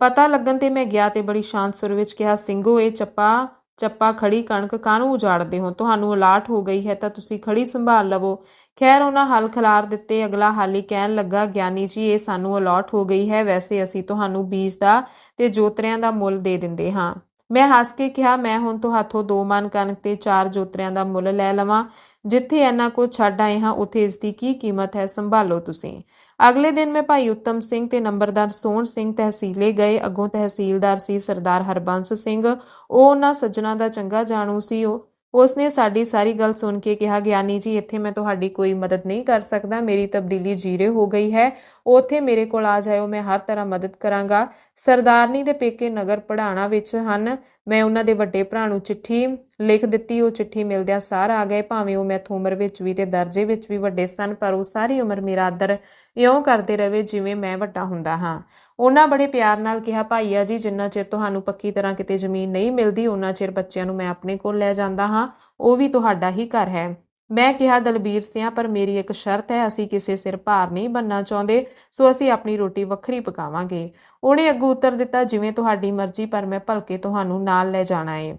ਪਤਾ ਲੱਗਣ ਤੇ ਮੈਂ ਗਿਆ ਤੇ ਬੜੀ ਸ਼ਾਂਤ ਸੁਰ ਵਿੱਚ ਕਿਹਾ ਸਿੰਘੋ ਇਹ ਚੱਪਾ ਚੱਪਾ ਖੜੀ ਕਣਕ ਕਾਹਨੂੰ ਉਜਾੜਦੇ ਹੋ? ਤੁਹਾਨੂੰ ਅਲਾਟ ਹੋ ਗਈ ਹੈ ਤਾਂ ਤੁਸੀਂ ਖੜੀ ਸੰਭਾਲ ਲਵੋ। ਖੈਰ, ਉਹਨਾਂ ਹਲ ਖਲਾਰ ਦਿੱਤੇ, ਅਗਲਾ ਹਾਲੀ ਕਹਿਣ ਲੱਗਾ, ਗਿਆਨੀ ਜੀ, ਇਹ ਸਾਨੂੰ ਅਲਾਟ ਹੋ ਗਈ ਹੈ, ਵੈਸੇ ਅਸੀਂ ਤੁਹਾਨੂੰ ਬੀਜ ਦਾ ਤੇ ਜੋਤਰਿਆਂ ਦਾ ਮੁੱਲ ਦੇ ਦਿੰਦੇ ਹਾਂ। ਮੈਂ ਹੱਸ ਕੇ ਕਿਹਾ, ਮੈਂ ਹੁਣ ਤੋਂ ਹੱਥੋਂ ਦੋ ਮਨ ਕਣਕ ਤੇ ਚਾਰ ਜੋਤਰਿਆਂ ਦਾ ਮੁੱਲ ਲੈ ਲਵਾਂ। ਜਿੱਥੇ ਇਹਨਾਂ ਕੋ ਛੱਡ ਆਏ ਹਾਂ, ਉਥੇ ਇਸ ਦੀ ਕੀ ਕੀਮਤ ਹੈ, ਸੰਭਾਲੋ ਤੁਸੀਂ। ਅਗਲੇ ਦਿਨ ਮੈਂ ਭਾਈ ਉੱਤਮ ਸਿੰਘ ਤੇ ਨੰਬਰਦਾਰ ਸੋਹਣ ਸਿੰਘ ਤਹਿਸੀਲੇ ਗਏ। ਅੱਗੋਂ ਤਹਿਸੀਲਦਾਰ ਸੀ ਸਰਦਾਰ ਹਰਬੰਸ ਸਿੰਘ। ਉਹ ਉਹਨਾਂ ਸੱਜਣਾ ਦਾ ਚੰਗਾ ਜਾਣੂ ਸੀ। ਉਹ ਉਸਨੇ ਸਾਡੀ ਸਾਰੀ ਗੱਲ ਸੁਣ ਕੇ ਕਿਹਾ, ਗਿਆਨੀ ਜੀ, ਇੱਥੇ ਮੈਂ ਤੁਹਾਡੀ ਕੋਈ ਮਦਦ ਨਹੀਂ ਕਰ ਸਕਦਾ। ਮੇਰੀ ਤਬਦੀਲੀ ਜੀਰੇ ਹੋ ਗਈ ਹੈ। ਉੱਥੇ ਮੇਰੇ ਕੋਲ ਆ ਜਾਇਓ, ਮੈਂ ਹਰ ਤਰ੍ਹਾਂ ਮਦਦ ਕਰਾਂਗਾ। ਸਰਦਾਰਨੀ ਦੇ ਪੇਕੇ ਨਗਰ ਪੜਾਣਾ ਵਿੱਚ ਹਨ। ਮੈਂ ਉਹਨਾਂ ਦੇ ਵੱਡੇ ਭਰਾ ਨੂੰ ਚਿੱਠੀ ਲਿਖ ਦਿੱਤੀ। ਉਹ ਚਿੱਠੀ ਮਿਲਦਿਆਂ ਸਾਰ ਆ ਗਏ। ਭਾਵੇਂ ਉਹ ਮੈਥੋਂ ਉਮਰ ਵਿੱਚ ਵੀ ਤੇ ਦਰਜੇ ਵਿੱਚ ਵੀ ਵੱਡੇ ਸਨ, ਪਰ ਉਹ ਸਾਰੀ ਉਮਰ ਮੇਰਾ ਆਦਰ ਇਉਂ ਕਰਦੇ ਰਹੇ ਜਿਵੇਂ ਮੈਂ ਵੱਡਾ ਹੁੰਦਾ ਹਾਂ। ਉਹਨਾਂ ਬੜੇ ਪਿਆਰ ਨਾਲ ਕਿਹਾ, ਭਾਈਆ ਜੀ, ਜਿੰਨਾ ਚਿਰ ਤੁਹਾਨੂੰ ਪੱਕੀ ਤਰ੍ਹਾਂ ਕਿਤੇ ਜ਼ਮੀਨ ਨਹੀਂ ਮਿਲਦੀ ਉਹਨਾਂ ਚਿਰ ਬੱਚਿਆਂ ਨੂੰ ਮੈਂ ਆਪਣੇ ਕੋਲ ਲੈ ਜਾਂਦਾ ਹਾਂ, ਉਹ ਵੀ ਤੁਹਾਡਾ ਹੀ ਘਰ ਹੈ। ਮੈਂ ਕਿਹਾ, ਦਲਬੀਰ ਸਿਆ, ਪਰ ਮੇਰੀ ਇੱਕ ਸ਼ਰਤ ਹੈ, ਅਸੀਂ ਕਿਸੇ ਸਿਰ ਭਾਰ ਨਹੀਂ ਬੰਨਣਾ ਚਾਹੁੰਦੇ, ਸੋ ਅਸੀਂ ਆਪਣੀ ਰੋਟੀ ਵੱਖਰੀ ਪਕਾਵਾਂਗੇ। ਉਹਨੇ ਅੱਗੂ ਉੱਤਰ ਦਿੱਤਾ, ਜਿਵੇਂ ਤੁਹਾਡੀ ਮਰਜ਼ੀ, ਪਰ ਮੈਂ ਭਲਕੇ ਤੁਹਾਨੂੰ ਨਾਲ ਲੈ ਜਾਣਾ ਏ।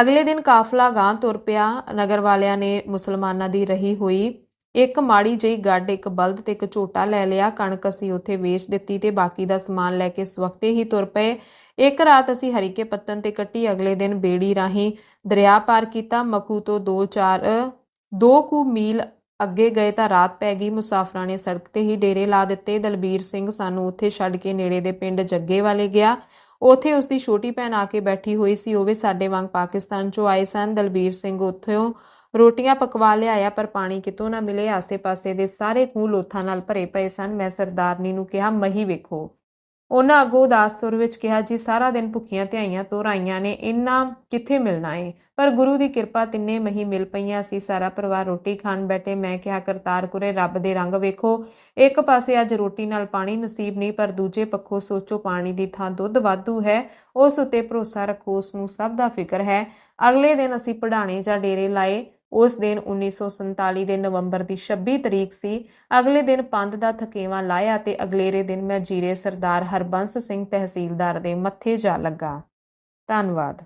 ਅਗਲੇ ਦਿਨ ਕਾਫਲਾ ਗਾਂ ਤੁਰ ਪਿਆ। ਨਗਰ ਵਾਲਿਆਂ ਨੇ ਮੁਸਲਮਾਨਾਂ ਦੀ ਰਹੀ ਹੋਈ ਇੱਕ ਮਾੜੀ ਜਿਹੀ ਗੱਡ, ਇੱਕ ਬਲਦ ਤੇ ਇੱਕ ਝੋਟਾ ਲੈ ਲਿਆ, ਕਣਕ ਅਸੀਂ ਉੱਥੇ ਵੇਚ ਦਿੱਤੀ ਤੇ ਬਾਕੀ ਦਾ ਸਮਾਨ ਲੈ ਕੇ ਸਵਖਤੇ ਹੀ ਤੁਰ ਪਏ। ਇੱਕ ਰਾਤ ਅਸੀਂ ਹਰੀਕੇ ਪੱਤਨ ਤੇ ਕੱਟੀ, ਅਗਲੇ ਦਿਨ ਬੇੜੀ ਰਾਹੀਂ ਦਰਿਆ ਪਾਰ ਕੀਤਾ, ਮਖੂ ਤੋਂ 2-4 ਦੋ ਕੁ ਮੀਲ ਅੱਗੇ ਗਏ ਤਾਂ ਰਾਤ ਪੈ ਗਈ, ਮੁਸਾਫਰਾਂ ਨੇ ਸੜਕ ਤੇ ਹੀ ਡੇਰੇ ਲਾ ਦਿੱਤੇ। ਦਲਬੀਰ ਸਿੰਘ ਸਾਨੂੰ ਉੱਥੇ ਛੱਡ ਕੇ ਨੇੜੇ ਦੇ ਪਿੰਡ ਜੱਗੇ ਵਾਲੇ ਗਿਆ। ਉੱਥੇ ਉਸ ਦੀ ਛੋਟੀ ਭੈਣ ਆ ਕੇ ਬੈਠੀ ਹੋਈ ਸੀ, ਉਹ ਵੀ ਸਾਡੇ ਵਾਂਗ ਪਾਕਿਸਤਾਨ ਚੋਂ ਆਏ ਸਨ। ਦਲਬੀਰ ਸਿੰਘ ਉੱਥੋਂ ਰੋਟੀਆਂ ਪਕਵਾ ਲਿਆਇਆ, ਪਰ ਪਾਣੀ ਕਿਤੋਂ ਨਾ ਮਿਲੇ। ਆਸੇ-ਪਾਸੇ ਦੇ ਸਾਰੇ ਖੂਹ ਲੋਥਾਂ ਨਾਲ ਭਰੇ ਪਏ ਸਨ। ਮੈਂ ਸਰਦਾਰਨੀ ਨੂੰ ਕਿਹਾ, ਮਹੀ ਵੇਖੋ। ਉਹਨਾਂ ਅਗੋ ਉਦਾਸ ਵਿੱਚ ਕਿਹਾ, ਜੀ, ਸਾਰਾ ਦਿਨ ਭੁੱਖੀਆਂ ਧਿਆਈਆਂ ਤੋਂ ਨੇ, ਇੰਨਾ ਕਿੱਥੇ ਮਿਲਣਾ ਏ? ਪਰ ਗੁਰੂ ਦੀ ਕਿਰਪਾ ਤਿੰਨੇ ਮਹੀ ਮਿਲ ਪਈਆਂ ਸੀ। ਸਾਰਾ ਪਰਿਵਾਰ ਰੋਟੀ ਖਾਣ ਬੈਠੇ। ਮੈਂ ਕਿਹਾ, ਕਰਤਾਰਪੁਰੇ ਰੱਬ ਦੇ ਰੰਗ ਵੇਖੋ। ਇੱਕ ਪਾਸੇ ਅੱਜ ਰੋਟੀ ਨਾਲ ਪਾਣੀ ਨਸੀਬ ਨਹੀਂ, ਪਰ ਦੂਜੇ ਪੱਖੋਂ ਸੋਚੋ ਪਾਣੀ ਦੀ ਥਾਂ ਦੁੱਧ ਵਾਧੂ ਹੈ। ਉਸ ਉਤੇ ਭਰੋਸਾ ਰੱਖੋ, ਉਸ ਨੂੰ ਸਭ ਦਾ ਫਿਕਰ ਹੈ। ਅਗਲੇ ਦਿਨ ਅਸੀਂ ਪੜਾਣੇ ਜਾਂ ਡੇਰੇ ਲਾਏ। ਉਸ ਦਿਨ 1947 ਦੇ ਨਵੰਬਰ ਦੀ 26 ਤਰੀਕ ਸੀ। ਅਗਲੇ ਦਿਨ ਪੰਧ ਦਾ ਥਕੇਵਾ ਲਾਇਆ ਤੇ ਅਗਲੇਰੇ ਦਿਨ ਮੈਂ ਜੀਰੇ ਸਰਦਾਰ ਹਰਬੰਸ ਸਿੰਘ ਤਹਿਸੀਲਦਾਰ ਦੇ ਮੱਥੇ ਜਾ ਲੱਗਾ। ਧੰਨਵਾਦ।